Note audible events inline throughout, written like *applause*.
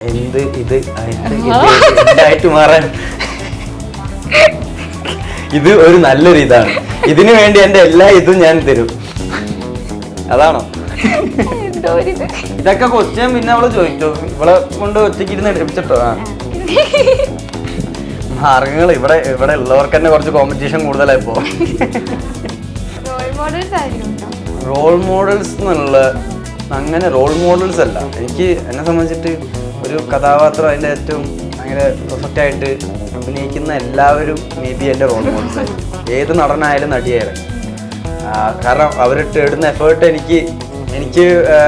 എന്ത് ഇത്? ഇതായിട്ട് മാറാൻ? ഇത് ഒരു നല്ലൊരു ഇതാണ്. ഇതിനു വേണ്ടി എന്റെ എല്ലാ ഇതും ഞാൻ തരും. അതാണോ. ഇതൊക്കെ കൊച്ചു പിന്നെ അവൾ ചോദിച്ചു? ഇവളെ കൊണ്ട് ഒറ്റയ്ക്ക് ഇരുന്ന് എടുപ്പിച്ചിട്ടോ? ആ. മാർഗങ്ങൾ ഇവിടെ ഇവിടെ ഉള്ളവർക്ക് തന്നെ കുറച്ച് കോമ്പറ്റീഷൻ കൂടുതലായി ഇപ്പോ റോൾ മോഡൽസ് ആരെങ്കിലും റോൾ മോഡൽസ് എന്നുള്ള അങ്ങനെ റോൾ മോഡൽസ് അല്ല. എനിക്ക് എന്നെ സംബന്ധിച്ചിട്ട് ഒരു കഥാപാത്രം അതിന്റെ ഏറ്റവും ഭയങ്കര പെർഫെക്റ്റ് ആയിട്ട് അഭിനയിക്കുന്ന എല്ലാവരും മേ ബി എന്റെ റോൾ മോഡൽസ് ഏത് നടനായാലും നടിയായാലും കാരണം അവരിട്ട് ഇടുന്ന എഫേർട്ട് എനിക്ക് എനിക്ക് ആ,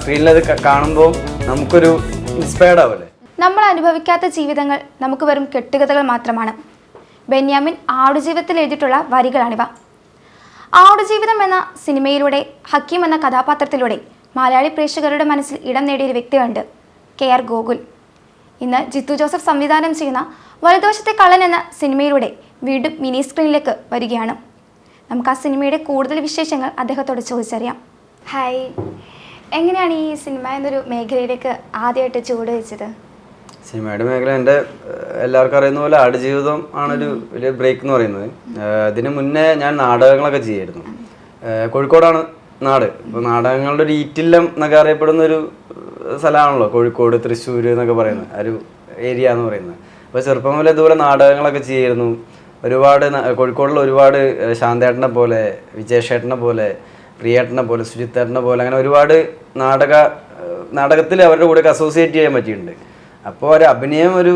സ്ക്രീനിലത് കാണുമ്പോൾ നമുക്കൊരു ഇൻസ്പയർഡ് ആവില്ലേ നമ്മൾ അനുഭവിക്കാത്ത ജീവിതങ്ങൾ നമുക്ക് വെറും കെട്ടുകഥകൾ മാത്രമാണ്. ബെന്യാമിൻ ആടുജീവിതത്തിൽ എഴുതിയിട്ടുള്ള വരികളാണിവ. ആടുജീവിതം എന്ന സിനിമയിലൂടെ ഹക്കീം എന്ന കഥാപാത്രത്തിലൂടെ മലയാളി പ്രേക്ഷകരുടെ മനസ്സിൽ ഇടം നേടിയൊരു വ്യക്തിയുണ്ട്. K R Gokul. ഇന്ന് ജിത്തു ജോസഫ് സംവിധാനം ചെയ്യുന്ന വലതുവശത്തെ കള്ളൻ എന്ന സിനിമയിലൂടെ വീണ്ടും മിനി സ്ക്രീനിലേക്ക് വരികയാണ്. നമുക്ക് ആ സിനിമയുടെ കൂടുതൽ വിശേഷങ്ങൾ അദ്ദേഹത്തോട് ചോദിച്ചറിയാം. ഹായ് എങ്ങനെയാണ് ഈ സിനിമ എന്നൊരു മേഖലയിലേക്ക് ആദ്യമായിട്ട് ചുവട് വെച്ചത്? സിനിമയുടെ മേഖല എന്റെ എല്ലാവർക്കും അറിയുന്ന പോലെ ആടുജീവിതം ആണൊരു വലിയ ബ്രേക്ക് എന്ന് പറയുന്നത്. അതിന് ഇതിന് മുന്നേ ഞാൻ നാടകങ്ങളൊക്കെ ചെയ്യായിരുന്നു കോഴിക്കോടാണ് നാട്. ഇപ്പോൾ നാടകങ്ങളുടെ ഒരു ഈറ്റില്ലം എന്നൊക്കെ അറിയപ്പെടുന്ന ഒരു സ്ഥലമാണല്ലോ കോഴിക്കോട് തൃശ്ശൂർ എന്നൊക്കെ പറയുന്നത് ഒരു ഏരിയ എന്ന് പറയുന്നത്. അപ്പോൾ ചെറുപ്പം മുതലേ ഇതുപോലെ നാടകങ്ങളൊക്കെ ചെയ്യായിരുന്നു ഒരുപാട് കോഴിക്കോടുള്ള ഒരുപാട് ശാന്തേട്ടനെ പോലെ വിജയശേട്ടനെ പോലെ പ്രിയേട്ടനെ പോലെ സുജിത്തേട്ടനെ പോലെ അങ്ങനെ ഒരുപാട് നാടക നാടകത്തിൽ അവരുടെ കൂടെ അസോസിയേറ്റ് ചെയ്യാൻ പറ്റിയിട്ടുണ്ട്. അപ്പോൾ ഒരു അഭിനയം ഒരു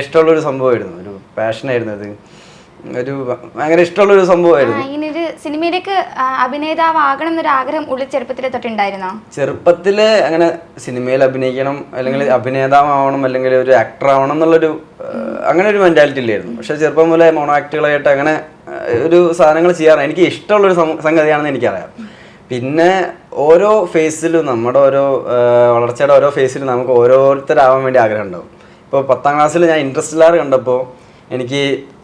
ഇഷ്ടമുള്ളൊരു സംഭവമായിരുന്നു ഒരു പാഷനായിരുന്നു അത്. ഒരു ഭയങ്കര ഇഷ്ടമുള്ളൊരു സംഭവമായിരുന്നു. ഇങ്ങനൊരു ഒരു സിനിമയിലേക്ക് അഭിനേതാവാകണം എന്നൊരു ആഗ്രഹം ഉള്ളിൽ ചെറുപ്പത്തിലെ തൊട്ടുണ്ടായിരുന്നോ? ചെറുപ്പത്തിൽ അങ്ങനെ സിനിമയിൽ അഭിനയിക്കണം അല്ലെങ്കിൽ അഭിനേതാവണം അല്ലെങ്കിൽ ഒരു ആക്ടർ ആവണം എന്നുള്ളൊരു അങ്ങനെ ഒരു മെന്റാലിറ്റി ഇല്ലായിരുന്നു. പക്ഷെ ചെറുപ്പം മുതലേ മോണോ ആക്ടുകളായിട്ട് അങ്ങനെ ഒരു സാധനങ്ങൾ ചെയ്യാറ് എനിക്ക് ഇഷ്ടമുള്ള ഒരു സംഗതിയാണെന്ന് എനിക്കറിയാം. പിന്നെ ഓരോ ഫേസിലും നമ്മുടെ ഓരോ വളർച്ചയുടെ ഓരോ ഫേസിലും നമുക്ക് ഓരോരുത്തരാവാൻ വേണ്ടി ആഗ്രഹം ഉണ്ടാവും. ഇപ്പോൾ പത്താം ക്ലാസ്സിൽ ഞാൻ ഇൻട്രസ്റ്റ് കണ്ടപ്പോൾ എനിക്ക്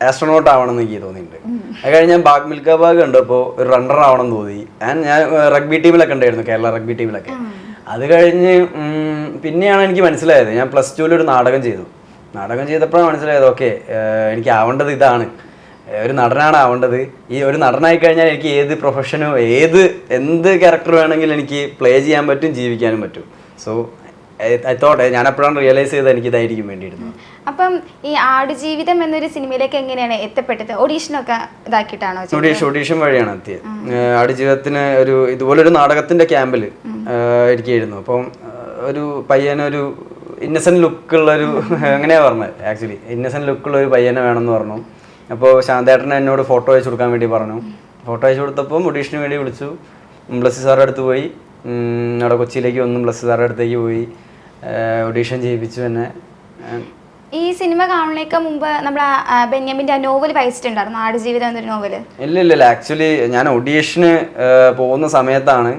ആസ്ട്രോണോട്ട് ആവണം എന്ന് എനിക്ക് തോന്നിയിട്ടുണ്ട്. അത് കഴിഞ്ഞ് ഞാൻ ബാഗ് മിൽക്ക ബാഗ് കണ്ടപ്പോൾ ഒരു റണ്ണർ ആവണം എന്ന് തോന്നി. ഞാൻ ഞാൻ റഗ്ബി ടീമിലൊക്കെ ഉണ്ടായിരുന്നു കേരള റഗ്ബി ടീമിലൊക്കെ അത് കഴിഞ്ഞ് പിന്നെയാണ് എനിക്ക് മനസ്സിലായത്. ഞാൻ പ്ലസ് ടുവിൽ ഒരു നാടകം ചെയ്തു. നാടകം ചെയ്തപ്പോഴാണ് മനസ്സിലായത് ഓക്കെ എനിക്ക് ആവേണ്ടത് ഇതാണ്. ഒരു നടനാണ് ആവേണ്ടത്. ഈ ഒരു നടനായി കഴിഞ്ഞാൽ എനിക്ക് ഏത് പ്രൊഫഷനും ഏത് എന്ത് ക്യാരക്ടർ വേണമെങ്കിലും എനിക്ക് പ്ലേ ചെയ്യാൻ പറ്റും ജീവിക്കാനും പറ്റും. സോ തോട്ടെ ഞാൻ എപ്പോഴാണ് റിയലൈസ് ചെയ്തത് എനിക്ക് ഇതായിരിക്കും വേണ്ടിയിരുന്നു അപ്പം ഈ ആടുജീവിതം എന്നൊരു സിനിമയിലേക്ക് എങ്ങനെയാണ് എത്തപ്പെട്ടത്? ഓഡീഷനൊക്കെ ഇതാക്കിയിട്ടാണോ? ഓഡീഷൻ ഓഡീഷൻ വഴിയാണ് എത്തിയത്. ആടുജീവിതത്തിന് ഒരു ഇതുപോലൊരു നാടകത്തിന്റെ ക്യാമ്പിൽ ഇരിക്കുകയായിരുന്നു. അപ്പം ഒരു പയ്യനൊരു ഇന്നസെന്റ് ലുക്കുള്ളൊരു എങ്ങനെയാ പറഞ്ഞത്? ആക്ച്വലി ഇന്നസെന്റ് ലുക്കുള്ള ഒരു പയ്യനെ വേണമെന്ന് പറഞ്ഞു. അപ്പോൾ ശാന്തേട്ടനെ എന്നോട് ഫോട്ടോ അയച്ചു കൊടുക്കാൻ വേണ്ടി പറഞ്ഞു. ഫോട്ടോ അയച്ചു കൊടുത്തപ്പോൾ ഓഡീഷന് വേണ്ടി വിളിച്ചു. ബ്ലസ്സി സാറുടെ അടുത്ത് പോയി. അവിടെ കൊച്ചിയിലേക്ക് വന്നു. ബ്ലസ്സി സാറുടെ അടുത്തേക്ക് പോയി. ഓഡീഷൻ ചെയ്യിപ്പിച്ചു എന്നെ. ഈ സിനിമ കാണുന്നതിനേക്ക് മുമ്പ് നമ്മുടെ ബെന്യാമിന്റെ ആ നോവൽ വായിച്ചിട്ടുണ്ടായിരുന്നു ആടുജീവിതം എന്നൊരു നോവൽ ഇല്ല ഇല്ല ഇല്ല. ആക്ച്വലി ഞാൻ ഓഡീഷന് പോകുന്ന സമയത്താണ്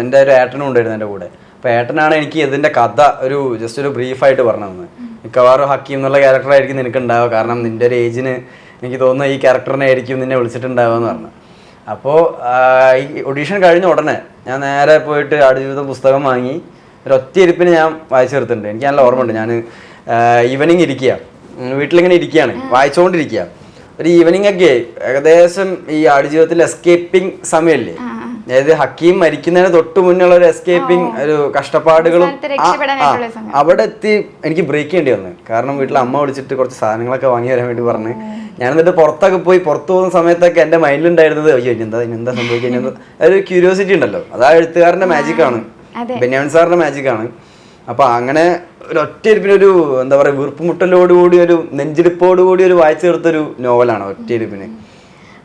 എന്റെ ഒരു ഏട്ടനും ഉണ്ടായിരുന്നു എന്റെ കൂടെ. അപ്പോൾ ഏട്ടനാണ് എനിക്ക് ഇതിന്റെ കഥ ഒരു ജസ്റ്റ് ഒരു ബ്രീഫായിട്ട് പറഞ്ഞു തന്നത് മിക്കവാറും ഹക്കീം എന്നുള്ള ക്യാരക്ടറായിരിക്കും നിനക്ക് ഉണ്ടാവുക കാരണം നിന്റെ ഒരു ഏജിന് എനിക്ക് തോന്നുന്നു ഈ ക്യാരക്ടറിനെ ആയിരിക്കും നിന്നെ വിളിച്ചിട്ടുണ്ടാവുക എന്ന് പറഞ്ഞു. അപ്പോൾ ഈ ഒഡീഷൻ കഴിഞ്ഞ ഉടനെ ഞാൻ നേരെ പോയിട്ട് ആടുജീവിതം പുസ്തകം വാങ്ങി. ഒരു ഇരിപ്പിന് ഞാൻ വായിച്ചു തീർത്തിട്ടുണ്ട് എനിക്ക് നല്ല ഓർമ്മയുണ്ട്. ഞാൻ ഈവനിങ് ഇരിക്കുക വീട്ടിലിങ്ങനെ ഇരിക്കുകയാണ് വായിച്ചുകൊണ്ടിരിക്കുക ഒരു ഈവനിങ് ഒക്കെ ഏകദേശം ഈ ആടുജീവിതത്തിൽ എസ്കേപ്പിംഗ് സമയമല്ലേ അതായത് ഹക്കീം മരിക്കുന്നതിന് തൊട്ട് മുന്നുള്ള ഒരു എസ്കേപ്പിംഗ് ഒരു കഷ്ടപ്പാടുകളും. അവിടെ എത്തി എനിക്ക് ബ്രേക്ക് ചെയ്യേണ്ടി വന്നു. കാരണം വീട്ടിൽ അമ്മ വിളിച്ചിട്ട് കുറച്ച് സാധനങ്ങളൊക്കെ വാങ്ങി തരാൻ വേണ്ടി പറഞ്ഞ്. ഞാൻ എന്നിട്ട് പുറത്തൊക്കെ പോയി പുറത്തു പോകുന്ന സമയത്തൊക്കെ എന്റെ മൈൻഡിലുണ്ടായിരുന്നത് അയ്യോ ഇനി എന്താ ഇനി എന്താ സംഭവിക്കുക ഇനി ഒരു ക്യൂരിയോസിറ്റി ഉണ്ടല്ലോ. അതാ എഴുത്തുകാരന്റെ എഴുത്തുകാരന്റെ മാജിക് ആണ്. അതെ. ബെന്യാമിൻ സാറിന്റെ മാജിക് ആണ്. അപ്പൊ അങ്ങനെ ഒരു ഒറ്റ ഇരിപ്പിനൊരു എന്താ പറയുക വീർപ്പുമുട്ടലോടുകൂടി ഒരു നെഞ്ചിടിപ്പോടുകൂടി ഒരു വായിച്ചു തീർത്തൊരു നോവലാണ് ഒറ്റ ഇരിപ്പിന്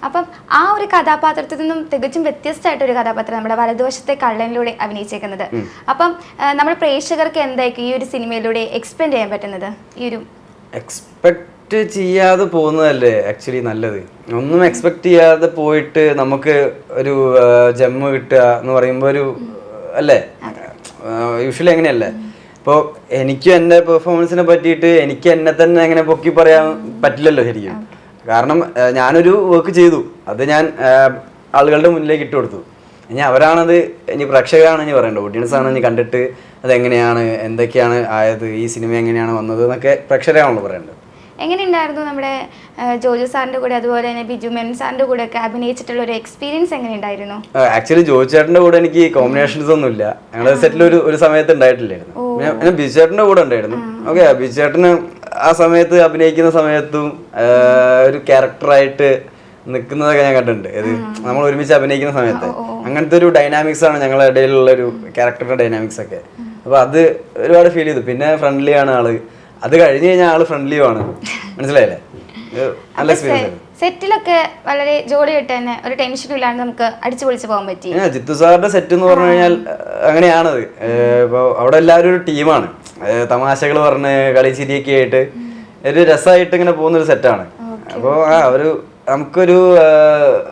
അപ്പം ആ ഒരു കഥാപാത്രത്തിൽ നിന്നും തികച്ചും വ്യത്യസ്തമായിട്ട് ഒരു കഥാപാത്രം നമ്മുടെ വലതുവശത്തെ കള്ളനിലൂടെ അഭിനയിച്ചേക്കുന്നത്. അപ്പം നമ്മൾ നമ്മുടെ പ്രേക്ഷകർക്ക് എന്തായിരിക്കും ഈ ഒരു സിനിമയിലൂടെ എക്സ്പെൻഡ് ചെയ്യാൻ പറ്റുന്നത്? ഈ ഒരു എക്സ്പെക്ട് ചെയ്യാതെ പോകുന്നതല്ലേ ആക്ച്വലി നല്ലത്. ഒന്നും എക്സ്പെക്ട് ചെയ്യാതെ പോയിട്ട് നമുക്ക് ഒരു ജമ്മ് കിട്ടുക എന്ന് പറയുമ്പോൾ ഒരു അല്ലേ? യൂഷ്വലി അങ്ങനെയല്ലേ? ഇപ്പോൾ എനിക്ക് എന്റെ പെർഫോമൻസിനെ പറ്റിയിട്ട് എനിക്ക് എന്നെ തന്നെ അങ്ങനെ പൊക്കി പറയാൻ പറ്റില്ലല്ലോ ശരിക്കും. കാരണം ഞാനൊരു വർക്ക് ചെയ്തു. അത് ഞാൻ ആളുകളുടെ മുന്നിലേക്ക് ഇട്ട് കൊടുത്തു. ഇനി അവരാണത് ഇനി പ്രേക്ഷകരാണ് ഇനി പറയേണ്ടത്. ഓഡിയൻസ് ആണ് ഇനി കണ്ടിട്ട് അതെങ്ങനെയാണ് എന്തൊക്കെയാണ് ആയത് ഈ സിനിമ എങ്ങനെയാണ് വന്നത് എന്നൊക്കെ പ്രേക്ഷകരാണല്ലോ പറയേണ്ടത്. എങ്ങനെയുണ്ടായിരുന്നു നമ്മുടെ ജോജു സാറിന്റെ കൂടെ അതുപോലെ തന്നെ ബിജു മേനൻ സാറിന്റെ കൂടെ ഒക്കെ അഭിനയിച്ചിട്ടുള്ള ഒരു എക്സ്പീരിയൻസ് എങ്ങനെയുണ്ടായിരുന്നു? ആക്ച്വലി ജോയിച്ചേട്ടന്റെ കൂടെ എനിക്ക് കോമ്പിനേഷൻസ് ഒന്നും ഇല്ല ഞങ്ങളുടെ സെറ്റിൽ ഒരു ഒരു സമയത്ത് ഉണ്ടായിട്ടില്ലായിരുന്നു. ഞാൻ ബിജു ചേട്ടന്റെ കൂടെ ഉണ്ടായിരുന്നു. ഓക്കെ ബിജു ചേട്ടന് ആ സമയത്ത് അഭിനയിക്കുന്ന സമയത്തും ഒരു ക്യാരക്ടറായിട്ട് നിൽക്കുന്നതൊക്കെ ഞാൻ കണ്ടിട്ടുണ്ട്. ഇത് നമ്മൾ ഒരുമിച്ച് അഭിനയിക്കുന്ന സമയത്ത്. അങ്ങനത്തെ ഒരു ഡൈനാമിക്സ് ആണ് ഞങ്ങളുടെ ഇടയിലുള്ള ഒരു ക്യാരക്ടറിന്റെ ഡൈനാമിക്സ് ഒക്കെ. അപ്പൊ അത് ഒരുപാട് ഫീൽ ചെയ്തു. പിന്നെ ഫ്രണ്ട്ലി ആണ് ആൾ. അത് കഴിഞ്ഞ് കഴിഞ്ഞാൽ ആൾ ഫ്രണ്ട്ലിയും ആണ്. മനസ്സിലായില്ലേ? നല്ല എക്സ്പീരിയൻസ് സെറ്റിലൊക്കെ വളരെ ജോലിയായിട്ട് തന്നെ ഒരു ടെൻഷനും ഇല്ലാണ്ട് നമുക്ക് അടിച്ചു പൊളിച്ച് പോകാൻ പറ്റി. ജിത്തു സാറിന്റെ സെറ്റ് എന്ന് പറഞ്ഞു കഴിഞ്ഞാൽ അങ്ങനെയാണത്. ഇപ്പോൾ അവിടെ എല്ലാവരും ഒരു ടീമാണ് തമാശകൾ പറഞ്ഞ് കളി ചിരിയൊക്കെ ആയിട്ട് ഒരു രസമായിട്ട് ഇങ്ങനെ പോകുന്ന ഒരു സെറ്റാണ് അപ്പോൾ ആ ഒരു നമുക്കൊരു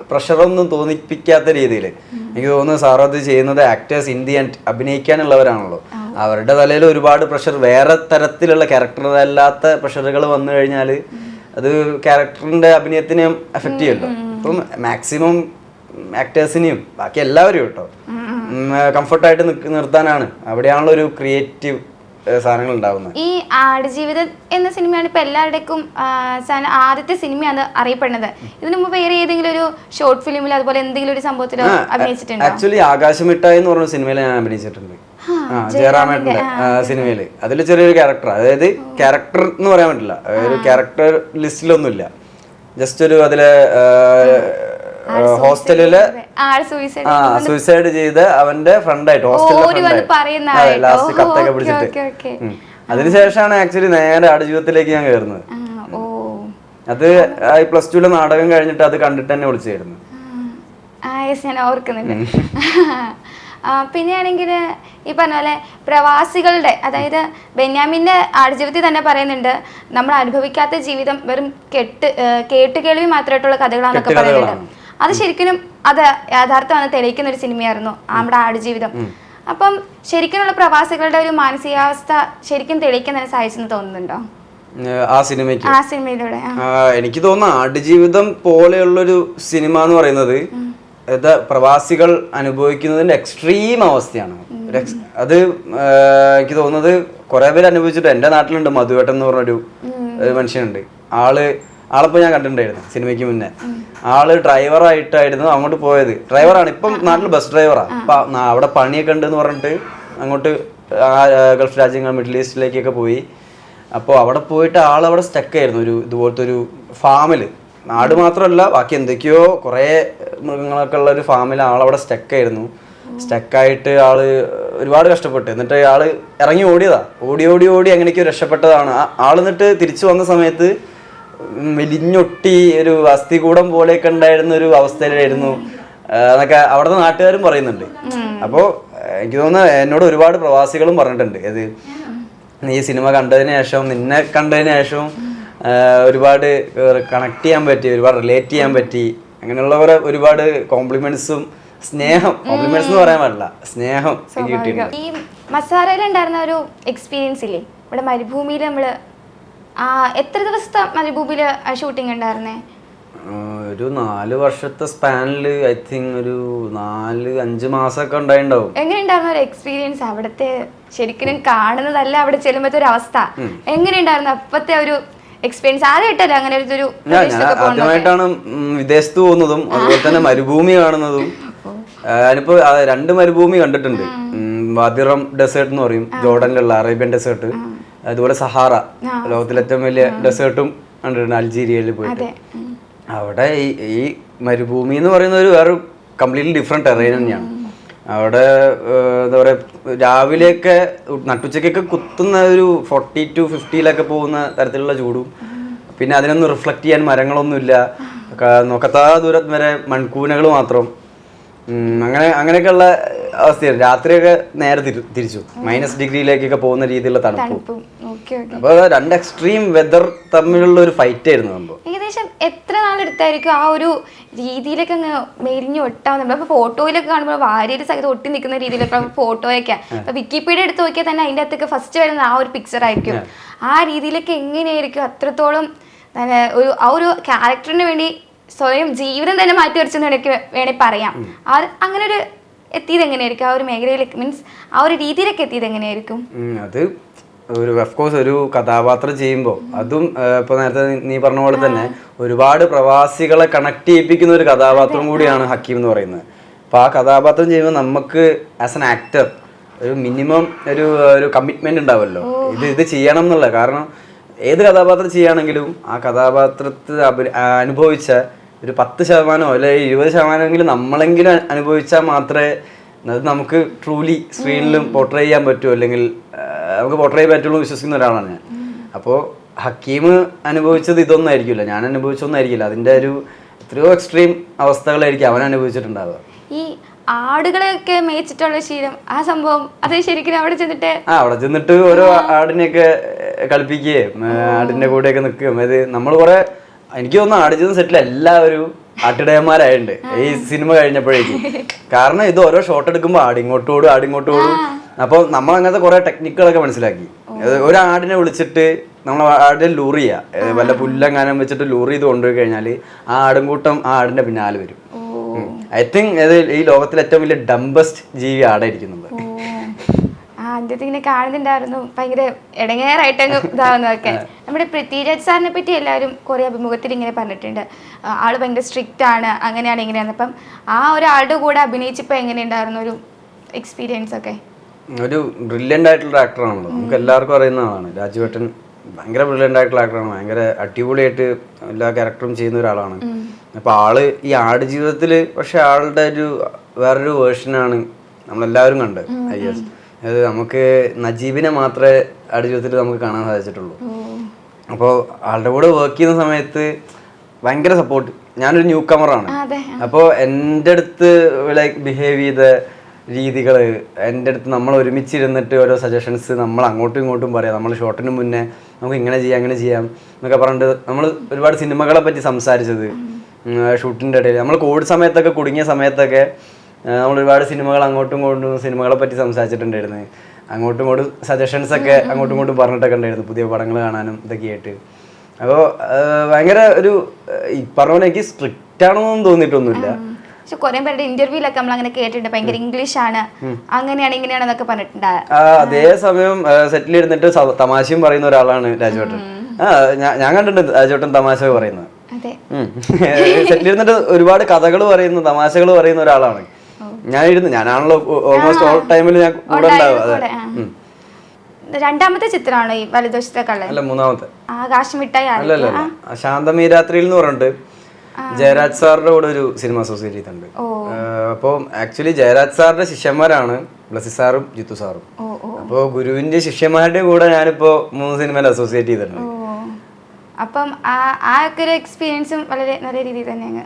പ്രഷറൊന്നും തോന്നിപ്പിക്കാത്ത രീതിയിൽ എനിക്ക് തോന്നുന്നു സാർ അത് ചെയ്യുന്നത് ആക്ടേഴ്സ് ഇന്ത്യ അഭിനയിക്കാനുള്ളവരാണല്ലോ. അവരുടെ തലയിൽ ഒരുപാട് പ്രഷർ വേറെ തരത്തിലുള്ള ക്യാരക്ടർ അല്ലാത്ത പ്രഷറുകൾ വന്നു കഴിഞ്ഞാൽ അത് ക്യാരക്ടറിന്റെ അഭിനയത്തിനെയും എഫക്റ്റ് ചെയ്യുമല്ലോ. അപ്പം മാക്സിമം ആക്ടേഴ്സിനെയും ബാക്കി എല്ലാവരും കേട്ടോ. കംഫർട്ടായിട്ട് നിർത്താനാണ്. അവിടെയാണല്ലോ ഒരു ക്രിയേറ്റീവ് സാധനങ്ങൾ ഉണ്ടാവുന്നത്. ഈ ആടുജീവിതം എന്ന സിനിമയാണ് ഇപ്പൊ എല്ലാവരുടെക്കും ആദ്യത്തെ സിനിമയാണ് അറിയപ്പെടുന്നത്. ഇതിനു മുമ്പ് വേറെ ഏതെങ്കിലും ഒരു ഷോർട്ട് ഫിലിമിൽ അതുപോലെ എന്തെങ്കിലും ഒരു സംഭവത്തിലോ അഭിനയിച്ചിട്ടുണ്ട്? ആക്ച്വലി ആകാശമിട്ടായി എന്ന് പറഞ്ഞ സിനിമയിൽ ഞാൻ അഭിനയിച്ചിട്ടുണ്ട്. ജയറാമേട്ടന്റെ സിനിമയിൽ അതിൽ ചെറിയൊരു ക്യാരക്ടർ അതായത് ക്യാരക്ടർ എന്ന് പറയാൻ പറ്റില്ല. ഒരു ക്യാരക്ടർ ലിസ്റ്റിലൊന്നുമില്ല ജസ്റ്റ് ഒരു അതിലെ ഹോസ്റ്റലിലെ ആ സൂയിസൈഡ് ചെയ്ത. അവന്റെ ഫ്രണ്ടായിട്ട് ആളായിട്ടോ? ലാസ്റ്റ് കത്തൊക്കെ പിടിച്ചിട്ട്. അതിനുശേഷമാണ് ആക്ച്വലി നേരെ ആടുജീവിതത്തിലേക്ക് ഞാൻ കയറുന്നത്. അത് ഈ പ്ലസ് ടുവിലെ നാടകം കഴിഞ്ഞിട്ട് അത് കണ്ടിട്ട് തന്നെ വിളിച്ചായിരുന്നു. ഞാൻ ഓർക്കുന്നുണ്ട്. *laughs* പിന്നെയാണെങ്കിൽ ഈ പറഞ്ഞ പോലെ പ്രവാസികളുടെ അതായത് ബെന്യാമിന്റെ ആടുജീവിതത്തിൽ തന്നെ പറയുന്നുണ്ട് നമ്മൾ അനുഭവിക്കാത്ത ജീവിതം വെറും കെട്ട് കേട്ടുകേൾവി മാത്രമായിട്ടുള്ള കഥകളാണെന്നൊക്കെ പറയുന്നുണ്ട്. അത് ശരിക്കും അത് യാഥാർത്ഥ്യമാണ് തെളിയിക്കുന്ന ഒരു സിനിമയായിരുന്നു നമ്മുടെ ആടുജീവിതം അപ്പം ശരിക്കുമുള്ള പ്രവാസികളുടെ ഒരു മാനസികാവസ്ഥ ശരിക്കും തെളിയിക്കാൻ സാധിച്ചെന്ന് തോന്നുന്നുണ്ടോ? ആ സിനിമയ്ക്ക്. ആ സിനിമയിലൂടെ എനിക്ക് തോന്നുന്നു ആടുജീവിതം പോലെയുള്ളൊരു സിനിമ എന്ന് പറയുന്നത് പ്രവാസികൾ അനുഭവിക്കുന്നതിന്റെ എക്സ്ട്രീം അവസ്ഥയാണ്. അത് എനിക്ക് തോന്നുന്നത് കുറെ പേര് അനുഭവിച്ചിട്ട് എന്റെ നാട്ടിലുണ്ട് മധുവേട്ടൻ എന്ന് പറഞ്ഞൊരു മനുഷ്യനുണ്ട്. ആൾ ആളിപ്പോ ഞാൻ കണ്ടിട്ടുണ്ടായിരുന്നു സിനിമയ്ക്ക് മുന്നേ. ആൾ ഡ്രൈവറായിട്ടായിരുന്നു അങ്ങോട്ട് പോയത്. ഡ്രൈവറാണ്. ഇപ്പം നാട്ടിൽ ബസ് ഡ്രൈവറാണ് അപ്പം അവിടെ പണിയൊക്കെ ഉണ്ട് എന്ന് പറഞ്ഞിട്ട് അങ്ങോട്ട് ഗൾഫ് രാജ്യങ്ങൾ മിഡിൽ ഈസ്റ്റിലേക്കൊക്കെ പോയി. അപ്പോൾ അവിടെ പോയിട്ട് ആൾ അവിടെ സ്റ്റക്ക് ആയിരുന്നു. ഒരു ഇതുപോലത്തെ ഒരു ഫാമിൽ നാട് മാത്രമല്ല ബാക്കി എന്തൊക്കെയോ കുറേ മൃഗങ്ങളൊക്കെ ഉള്ള ഒരു ഫാമിൽ ആളവിടെ സ്റ്റക്കായിരുന്നു സ്റ്റക്കായിട്ട് ആൾ ഒരുപാട് കഷ്ടപ്പെട്ടു. എന്നിട്ട് ആൾ ഇറങ്ങി ഓടിയതാ. ഓടി ഓടി ഓടി എങ്ങനെയൊക്കെയോ രക്ഷപ്പെട്ടതാണ്. ആൾ എന്നിട്ട് തിരിച്ചു വന്ന സമയത്ത് മെലിഞ്ഞൊട്ടി ഒരു അസ്ഥികൂടം പോലെയൊക്കെ ഉണ്ടായിരുന്ന ഒരു അവസ്ഥയിലായിരുന്നു എന്നൊക്കെ അവിടുത്തെ നാട്ടുകാരും പറയുന്നുണ്ട്. അപ്പോൾ എനിക്ക് തോന്നുന്നു എന്നോട് ഒരുപാട് പ്രവാസികളും പറഞ്ഞിട്ടുണ്ട്. അത് നീ ഈ സിനിമ കണ്ടതിന് ശേഷം നിന്നെ കണ്ടതിന് ശേഷം ആ, ഒരുപാട് കണക്ട് ചെയ്യാൻ പറ്റി ഒരുപാട് റിലേറ്റ് ചെയ്യാൻ പറ്റി. അങ്ങനെയുള്ളവരെ ഒരുപാട് കോംപ്ലിമെന്റ്സും സ്നേഹം. കോംപ്ലിമെന്റ്സ് എന്ന് പറയാൻ പാടില്ല. സ്നേഹം ഈ മസാലയിൽ ഉണ്ടായിരുന്ന ഒരു എക്സ്പീരിയൻസ് ഇല്ലേ? ഇവിടെ മരുഭൂമിയിൽ നമ്മൾ ആ എത്ര ദിവസത്തെ മരുഭൂമിയിൽ ഷൂട്ടിംഗ് ഉണ്ടായിരുന്നേ? ഒരു നാല് വർഷത്തെ സ്പാനിൽ ഐ തിങ്ക് ഒരു നാല് അഞ്ച് മാസമൊക്കെ ഉണ്ടായിണ്ടാവും. എങ്ങനെ ഉണ്ടായിരുന്ന ഒരു എക്സ്പീരിയൻസ് അവിടുത്തെ ശരിക്കും കാണുന്നതല്ല അവിടെ ചെല്ലുമ്പോഴത്തെ ഒരു അവസ്ഥ. എങ്ങനെ ഉണ്ടായിരുന്നു അപ്പത്തെ ഒരു എക്സ്പീരിയൻസ് ആദ്യമായിട്ടല്ലേ അങ്ങനെ ഒരു ആദ്യമായിട്ടാണ് വിദേശത്ത് പോകുന്നതും അതുപോലെ തന്നെ *laughs* മരുഭൂമി കാണുന്നതും. ഞാനിപ്പോ രണ്ട് മരുഭൂമി കണ്ടിട്ടുണ്ട്. വാതിറം വാദിറം ഡെസേർട്ട് എന്ന് പറയും ജോർഡനിലുള്ള അറേബ്യൻ ഡെസേർട്ട് അതുപോലെ സഹാറ ലോകത്തിലെ ഏറ്റവും വലിയ ഡെസേർട്ടും കണ്ടിട്ടുണ്ട് അൾജീരിയയിൽ പോയിട്ട്. അവിടെ ഈ ഈ മരുഭൂമി എന്ന് പറയുന്ന ഒരു വേറെ കംപ്ലീറ്റ്ലി ഡിഫറെന്റ് ടെറൈൻ തന്നെയാണ്. അവിടെ എന്താ പറയുക രാവിലെയൊക്കെ നട്ടുച്ചയ്ക്കൊക്കെ കുത്തുന്ന ഒരു ഫോർട്ടി ടു ഫിഫ്റ്റിയിലൊക്കെ പോകുന്ന തരത്തിലുള്ള ചൂടും. പിന്നെ അതിനൊന്നും റിഫ്ലക്റ്റ് ചെയ്യാൻ മരങ്ങളൊന്നുമില്ല. നോക്കത്താ ദൂരം വരെ മൺകൂനകൾ മാത്രം. അങ്ങനെ അങ്ങനെയൊക്കെയുള്ള അവസ്ഥയാണ് രാത്രിയൊക്കെ നേരെ തിരിച്ചു. മൈനസ് ഡിഗ്രിയിലേക്കൊക്കെ പോകുന്ന രീതിയിലുള്ള തണുപ്പ്. അപ്പൊ രണ്ട് എക്സ്ട്രീം വെതർ തമ്മിലുള്ള ഒരു ഫൈറ്റ് ആയിരുന്നു സംഭവം. ഏകദേശം എത്ര നാളെടുത്തായിരിക്കും ആ ഒരു രീതിയിലൊക്കെ അങ്ങ് മെലിഞ്ഞ് നമ്മൾ ഫോട്ടോയിലൊക്കെ കാണുമ്പോൾ വാരിയിൽ സഹിതം ഒട്ടി നിൽക്കുന്ന രീതിയിലൊക്കെ ഫോട്ടോയൊക്കെ. *laughs* ഇപ്പൊ വിക്കിപീഡിയ എടുത്ത് നോക്കിയാൽ തന്നെ അതിന്റെ അകത്തൊക്കെ ഫസ്റ്റ് വരുന്ന ആ ഒരു പിക്ചർ ആയിരിക്കും. ആ രീതിയിലൊക്കെ എങ്ങനെയായിരിക്കും? അത്രത്തോളം ഒരു ആ ഒരു ക്യാരക്ടറിന് വേണ്ടി സ്വയം ജീവിതം തന്നെ മാറ്റി വരച്ചെന്ന് എനിക്ക് വേണേൽ പറയാം. ആ അങ്ങനെ ഒരു എത്തിയത് എങ്ങനെയായിരിക്കും? ആ ഒരു മേഖലയിലേക്ക് മീൻസ് ആ ഒരു രീതിയിലേക്ക് എത്തിയത് എങ്ങനെയായിരിക്കും? അത് ഒരു കോഴ്സ് ഒരു കഥാപാത്രം ചെയ്യുമ്പോൾ അതും ഇപ്പോൾ നേരത്തെ നീ- പറഞ്ഞ പോലെ തന്നെ ഒരുപാട് പ്രവാസികളെ കണക്ട് ചെയ്യിപ്പിക്കുന്ന ഒരു കഥാപാത്രം കൂടിയാണ് ഹക്കീം എന്ന് പറയുന്നത്. അപ്പോൾ ആ കഥാപാത്രം ചെയ്യുമ്പോൾ നമുക്ക് ആസ് എൻ ആക്ടർ ഒരു മിനിമം ഒരു ഒരു കമ്മിറ്റ്മെന്റ് ഉണ്ടാവുമല്ലോ ഇത് ഇത് ചെയ്യണം എന്നുള്ളത് കാരണം ഏത് കഥാപാത്രം ചെയ്യുകയാണെങ്കിലും ആ കഥാപാത്രത്തിൽ അനുഭവിച്ച ഒരു പത്ത് ശതമാനമോ അല്ലെ ഇരുപത് ശതമാനമെങ്കിലും നമ്മളെങ്കിലും അനുഭവിച്ചാൽ മാത്രമേ അത് നമുക്ക് ട്രൂലി സ്ക്രീനിലും പോർട്രേ ചെയ്യാൻ പറ്റൂ. അല്ലെങ്കിൽ നമുക്ക് പോർട്രേ ചെയ്യാൻ പറ്റുള്ളൂ വിശ്വസിക്കുന്ന ഒരാളാണ് ഞാൻ. അപ്പോൾ ഹക്കീം അനുഭവിച്ചത് ഇതൊന്നും ആയിരിക്കില്ല ഞാൻ അനുഭവിച്ചൊന്നും ആയിരിക്കില്ല അതിന്റെ ഒരു എത്രയോ എക്സ്ട്രീം അവസ്ഥകളായിരിക്കും അവൻ അനുഭവിച്ചിട്ടുണ്ടാവുക. ഈ ആടുകളെയൊക്കെ മേച്ചിട്ടുള്ള ശീലം ആ സംഭവം അത് ശരിക്കും അവിടെ ചെന്നിട്ട് ആ അവിടെ ചെന്നിട്ട് ഓരോ ആടിനെയൊക്കെ കളിപ്പിക്കുകയും ആടിന്റെ കൂടെയൊക്കെ നിൽക്കുകയും. അത് നമ്മൾ കുറെ എനിക്ക് തോന്നുന്നു ആടുജീവിതം സെറ്റിൽ എല്ലാവരും ആട്ടിടയന്മാരായിട്ടുണ്ട് ഈ സിനിമ കഴിഞ്ഞപ്പോഴേക്കും. കാരണം ഇത് ഓരോ ഷോട്ട് എടുക്കുമ്പോൾ ആടിങ്ങോട്ട് ഓടും ആടിങ്ങോട്ട് ഓടും അപ്പോൾ നമ്മൾ അങ്ങനത്തെ കുറെ ടെക്നിക്കുകളൊക്കെ മനസ്സിലാക്കി ഒരു ആടിനെ വിളിച്ചിട്ട് നമ്മൾ ആടിനെ ലൂർ ചെയ്യുക വല്ല പുല്ലങ്ങാനം വെച്ചിട്ട് ലൂർ ചെയ്ത് കൊണ്ടുപോയി കഴിഞ്ഞാൽ ആ ആടുംകൂട്ടം ആ ആടിന്റെ പിന്നാലെ വരും. ഐ തിങ്ക് ഇത് ഈ ലോകത്തിലെ ഏറ്റവും വലിയ ഡംബസ്റ്റ് ജീവി ആടായിരിക്കുന്നത് ആദ്യത്തെ ഇങ്ങനെ കാണുന്നുണ്ടായിരുന്നു. ഭയങ്കര ഇടങ്ങേറായിട്ട് *laughs* ഇതാവുന്നതൊക്കെ. നമ്മുടെ പൃഥ്വിരാജ് സാറിനെ പറ്റി എല്ലാവരും കുറേ അഭിമുഖത്തിൽ ഇങ്ങനെ പറഞ്ഞിട്ടുണ്ട്. ആൾ ആൾ ഭയങ്കര സ്ട്രിക്റ്റ് ആണ് അങ്ങനെയാണ് ഇങ്ങനെയാണ്. അപ്പം ആ ഒരാളുടെ കൂടെ അഭിനയിച്ചപ്പോൾ എങ്ങനെയുണ്ടായിരുന്നു ഒരു എക്സ്പീരിയൻസ് ഒക്കെ? ഒരു ബ്രില്യന്റ് ആയിട്ടുള്ള ആക്ടറാണല്ലോ നമുക്ക് എല്ലാവർക്കും അറിയുന്ന ആളാണ്. രാജുവേട്ടൻ ഭയങ്കര ബ്രില്യന്റ് ആയിട്ടുള്ള ആക്ടറാണ് ഭയങ്കര അടിപൊളിയായിട്ട് എല്ലാ ക്യാരക്ടറും ചെയ്യുന്ന ഒരാളാണ്. അപ്പോൾ ആൾ ഈ ആട് ജീവിതത്തിൽ പക്ഷെ ആളുടെ ഒരു വേറൊരു വേർഷനാണ് നമ്മളെല്ലാവരും കണ്ടത് ഐ എസ് അത് നമുക്ക് നജീബിനെ മാത്രമേ ആട് ജീവിതത്തിൽ നമുക്ക് കാണാൻ സാധിച്ചിട്ടുള്ളൂ. അപ്പോൾ ആളുടെ കൂടെ വർക്ക് ചെയ്യുന്ന സമയത്ത് ഭയങ്കര സപ്പോർട്ട് ഞാനൊരു ന്യൂ കമറാണ് അപ്പോൾ എന്റെ അടുത്ത് ലൈക്ക് ബിഹേവ് ചെയ്ത രീതികൾ എന്റെ അടുത്ത് നമ്മൾ ഒരുമിച്ചിരുന്നിട്ട് ഓരോ സജഷൻസ് നമ്മൾ അങ്ങോട്ടും ഇങ്ങോട്ടും പറയാം. നമ്മൾ ഷോട്ടിന് മുന്നേ നമുക്ക് ഇങ്ങനെ ചെയ്യാം അങ്ങനെ ചെയ്യാം എന്നൊക്കെ പറഞ്ഞിട്ട് നമ്മൾ ഒരുപാട് സിനിമകളെ പറ്റി സംസാരിച്ചത്. ഷൂട്ടിന്റെ ഇടയിൽ. നമ്മൾ കോവിഡ് സമയത്തൊക്കെ കുടുങ്ങിയ സമയത്തൊക്കെ നമ്മൾ ഒരുപാട് സിനിമകൾ അങ്ങോട്ടും ഇങ്ങോട്ടും സിനിമകളെ പറ്റി സംസാരിച്ചിട്ടുണ്ടായിരുന്നു. അങ്ങോട്ടും ഇങ്ങോട്ടും സജഷൻസ് ഒക്കെ അങ്ങോട്ടും ഇങ്ങോട്ടും പറഞ്ഞിട്ടൊക്കെ ഉണ്ടായിരുന്നു. പുതിയ പടങ്ങൾ കാണാനും ഇതൊക്കെ ആയിട്ട്. അപ്പോൾ ഭയങ്കര ഒരു ഈ പറഞ്ഞ പോലെ എനിക്ക് സ്ട്രിക്റ്റ് ആണെന്നൊന്നും തോന്നിയിട്ടൊന്നുമില്ല. പക്ഷെ കുറെ പേരുടെ ഇന്റർവ്യൂലൊക്കെ നമ്മൾ അങ്ങനെ കേട്ടിട്ടുണ്ട്. ഭയങ്കര ഇംഗ്ലീഷ് ആണ്. അങ്ങനെയാണ് ഇങ്ങനെയാണ് എന്നൊക്കെ പറഞ്ഞിട്ടുണ്ട്? അതേ സമയം സെറ്റിൽ ഇരുന്നിട്ട് തമാശയും പറയുന്ന ഒരാളാണ് രാജുവേട്ടൻ. ആ ഞാൻ കണ്ടിട്ടുണ്ട് രാജുവേട്ടൻ തമാശ പറയുന്നത്. സെറ്റിൽ *laughs* ഇരുന്നിട്ട് ഒരുപാട് കഥകൾ പറയുന്ന തമാശകൾ പറയുന്ന ഒരാളാണ്. ഞാൻ ഇരുന്ന് ഞാനാണല്ലോ ഓൾമോസ്റ്റ് ഓൾ ടൈമിൽ ഞാൻ കൂടെ ഉണ്ടാവും. രണ്ടാമത്തെ ചിത്രമാണോ ഈ വലതുവശത്തെ കള്ളൻ അല്ല മൂന്നാമത്തെ. ആകാശം മിഠായി അല്ല ശാന്തമീ രാത്രിയിൽ എന്ന് പറഞ്ഞിട്ട് ജയരാജ് സാറിന്റെ കൂടെ ഒരു സിനിമ അസോസിയേറ്റ് ചെയ്തിട്ടുണ്ട്. അപ്പോൾ ആക്ച്വലി ജയരാജ് സാറിന്റെ ശിഷ്യന്മാരാണ് ബ്ലസി സാറും ജിത്തു സാറും. അപ്പോൾ ഗുരുവിന്റെ ശിഷ്യന്മാരുടെ കൂടെ ഞാനിപ്പോ മൂന്ന് സിനിമയിൽ അസോസിയേറ്റ് ചെയ്തിട്ടുണ്ട്. അപ്പം ആ ആ ഒക്കെ ഒരു എക്സ്പീരിയൻസും വളരെ നല്ല രീതിയിൽ തന്നെ അങ്ങ്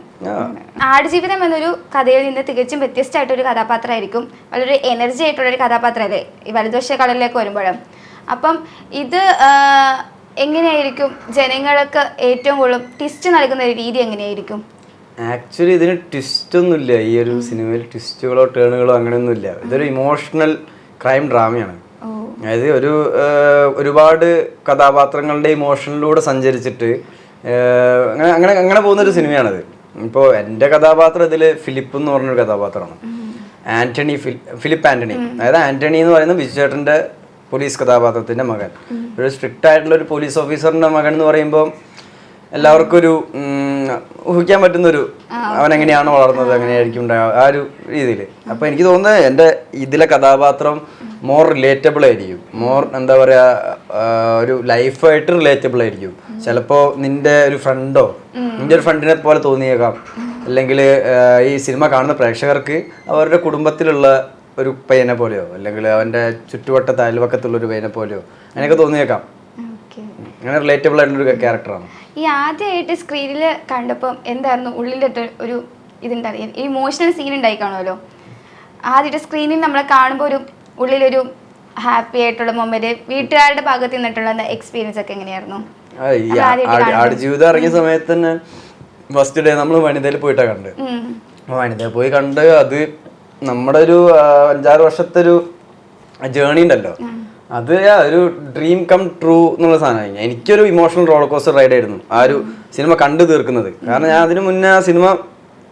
ആടുജീവിതം എന്നൊരു കഥയിൽ നിന്ന് തികച്ചും വ്യത്യസ്തമായിട്ടൊരു കഥാപാത്രമായിരിക്കും. വളരെ എനർജി ആയിട്ടുള്ളൊരു കഥാപാത്രമല്ലേ? ഈ വലതുവശ കടലിലേക്ക് വരുമ്പോഴും. അപ്പം ഇത് എങ്ങനെയായിരിക്കും? ജനങ്ങൾക്ക് ഏറ്റവും കൂടുതൽ ട്വിസ്റ്റ് നൽകുന്ന ഒരു രീതി എങ്ങനെയായിരിക്കും? ആക്ച്വലി ഇതിന് ട്വിസ്റ്റ് ഒന്നുമില്ല. ഈ ഒരു സിനിമയിൽ ട്വിസ്റ്റുകളോ ടേണുകളോ അങ്ങനെയൊന്നുമില്ല. ഇതൊരു ഇമോഷണൽ ക്രൈം ഡ്രാമയാണ് അതായത് ഒരു ഒരുപാട് കഥാപാത്രങ്ങളുടെ ഇമോഷനിലൂടെ സഞ്ചരിച്ചിട്ട് അങ്ങനെ അങ്ങനെ അങ്ങനെ പോകുന്ന ഒരു സിനിമയാണിത്. ഇപ്പോൾ എന്റെ കഥാപാത്രം ഇതിൽ ഫിലിപ്പ് എന്ന് പറഞ്ഞൊരു കഥാപാത്രമാണ്. ആന്റണി ഫിലിപ്പ് ആന്റണി. അതായത് ആന്റണി എന്ന് പറയുന്ന ബിജു ചേട്ടന്റെ പോലീസ് കഥാപാത്രത്തിന്റെ മകൻ. ഒരു സ്ട്രിക്റ്റ് ആയിട്ടുള്ള ഒരു പോലീസ് ഓഫീസറിന്റെ മകൻ എന്ന് പറയുമ്പോൾ എല്ലാവർക്കും ഒരു ഊഹിക്കാൻ പറ്റുന്ന ഒരു അവൻ എങ്ങനെയാണ് വളർന്നത് എങ്ങനെയായിരിക്കും ഉണ്ടാകുക ആ ഒരു രീതിയിൽ അപ്പൊ എനിക്ക് തോന്നുന്നത് എന്റെ ഇതിലെ കഥാപാത്രം മോർ റിലേറ്റബിൾ ആയിരിക്കും. മോർ എന്താ പറയാ ഒരു ലൈഫായിട്ട് റിലേറ്റബിൾ ആയിരിക്കും. ചിലപ്പോ നിന്റെ ഒരു ഫ്രണ്ടോ നിന്റെ ഒരു ഫ്രണ്ടിനെ പോലെ തോന്നിയേക്കാം. അല്ലെങ്കിൽ ഈ സിനിമ കാണുന്ന പ്രേക്ഷകർക്ക് അവരുടെ കുടുംബത്തിലുള്ള ഒരു പയ്യനെ പോലെയോ അല്ലെങ്കിൽ അവന്റെ ചുറ്റുവട്ട അയൽവക്കത്തുള്ള ഒരു പയ്യനെ പോലെയോ അങ്ങനെയൊക്കെ തോന്നിയേക്കാം. അങ്ങനെ റിലേറ്റബിൾ ആയിട്ടുള്ള ഒരു ക്യാരക്ടറാണ് ഈ ആദ്യമായിട്ട് സ്ക്രീനിൽ കണ്ടപ്പം എന്തായിരുന്നു ഉള്ളിലിട്ട് ഒരു ഇതുണ്ടായി? ഇമോഷണൽ സീൻ ഉണ്ടായി കാണുമല്ലോ? ആദ്യത്തെ സ്ക്രീനിൽ നമ്മൾ കാണുമ്പോൾ ഒരു ഉള്ളിലൊരു ഹാപ്പി ആയിട്ടുള്ള മൊമെന്റ് വീട്ടുകാരുടെ ഭാഗത്ത് നിന്നിട്ടുള്ള എക്സ്പീരിയൻസ് ഒക്കെ എങ്ങനെയായിരുന്നു? ജീവിതം ഇറങ്ങിയ സമയത്ത് തന്നെ ഫസ്റ്റ് ഡേ നമ്മൾ വനിതയിൽ പോയിട്ടാ കണ്ട്. വനിതയിൽ പോയി കണ്ട് അത് നമ്മുടെ ഒരു അഞ്ചാറ് വർഷത്തെ ഒരു ജേണി ഉണ്ടല്ലോ. അത് ഒരു ഡ്രീം കം ട്രൂ എന്നുള്ള സാധനമായി എനിക്കൊരു ഇമോഷണൽ റോളർ കോസ്റ്റർ റൈഡ് ആയിരുന്നു. ആ ഒരു സിനിമ കണ്ടു തീർക്കുന്നത്. കാരണം ഞാൻ അതിനു മുന്നേ ആ സിനിമ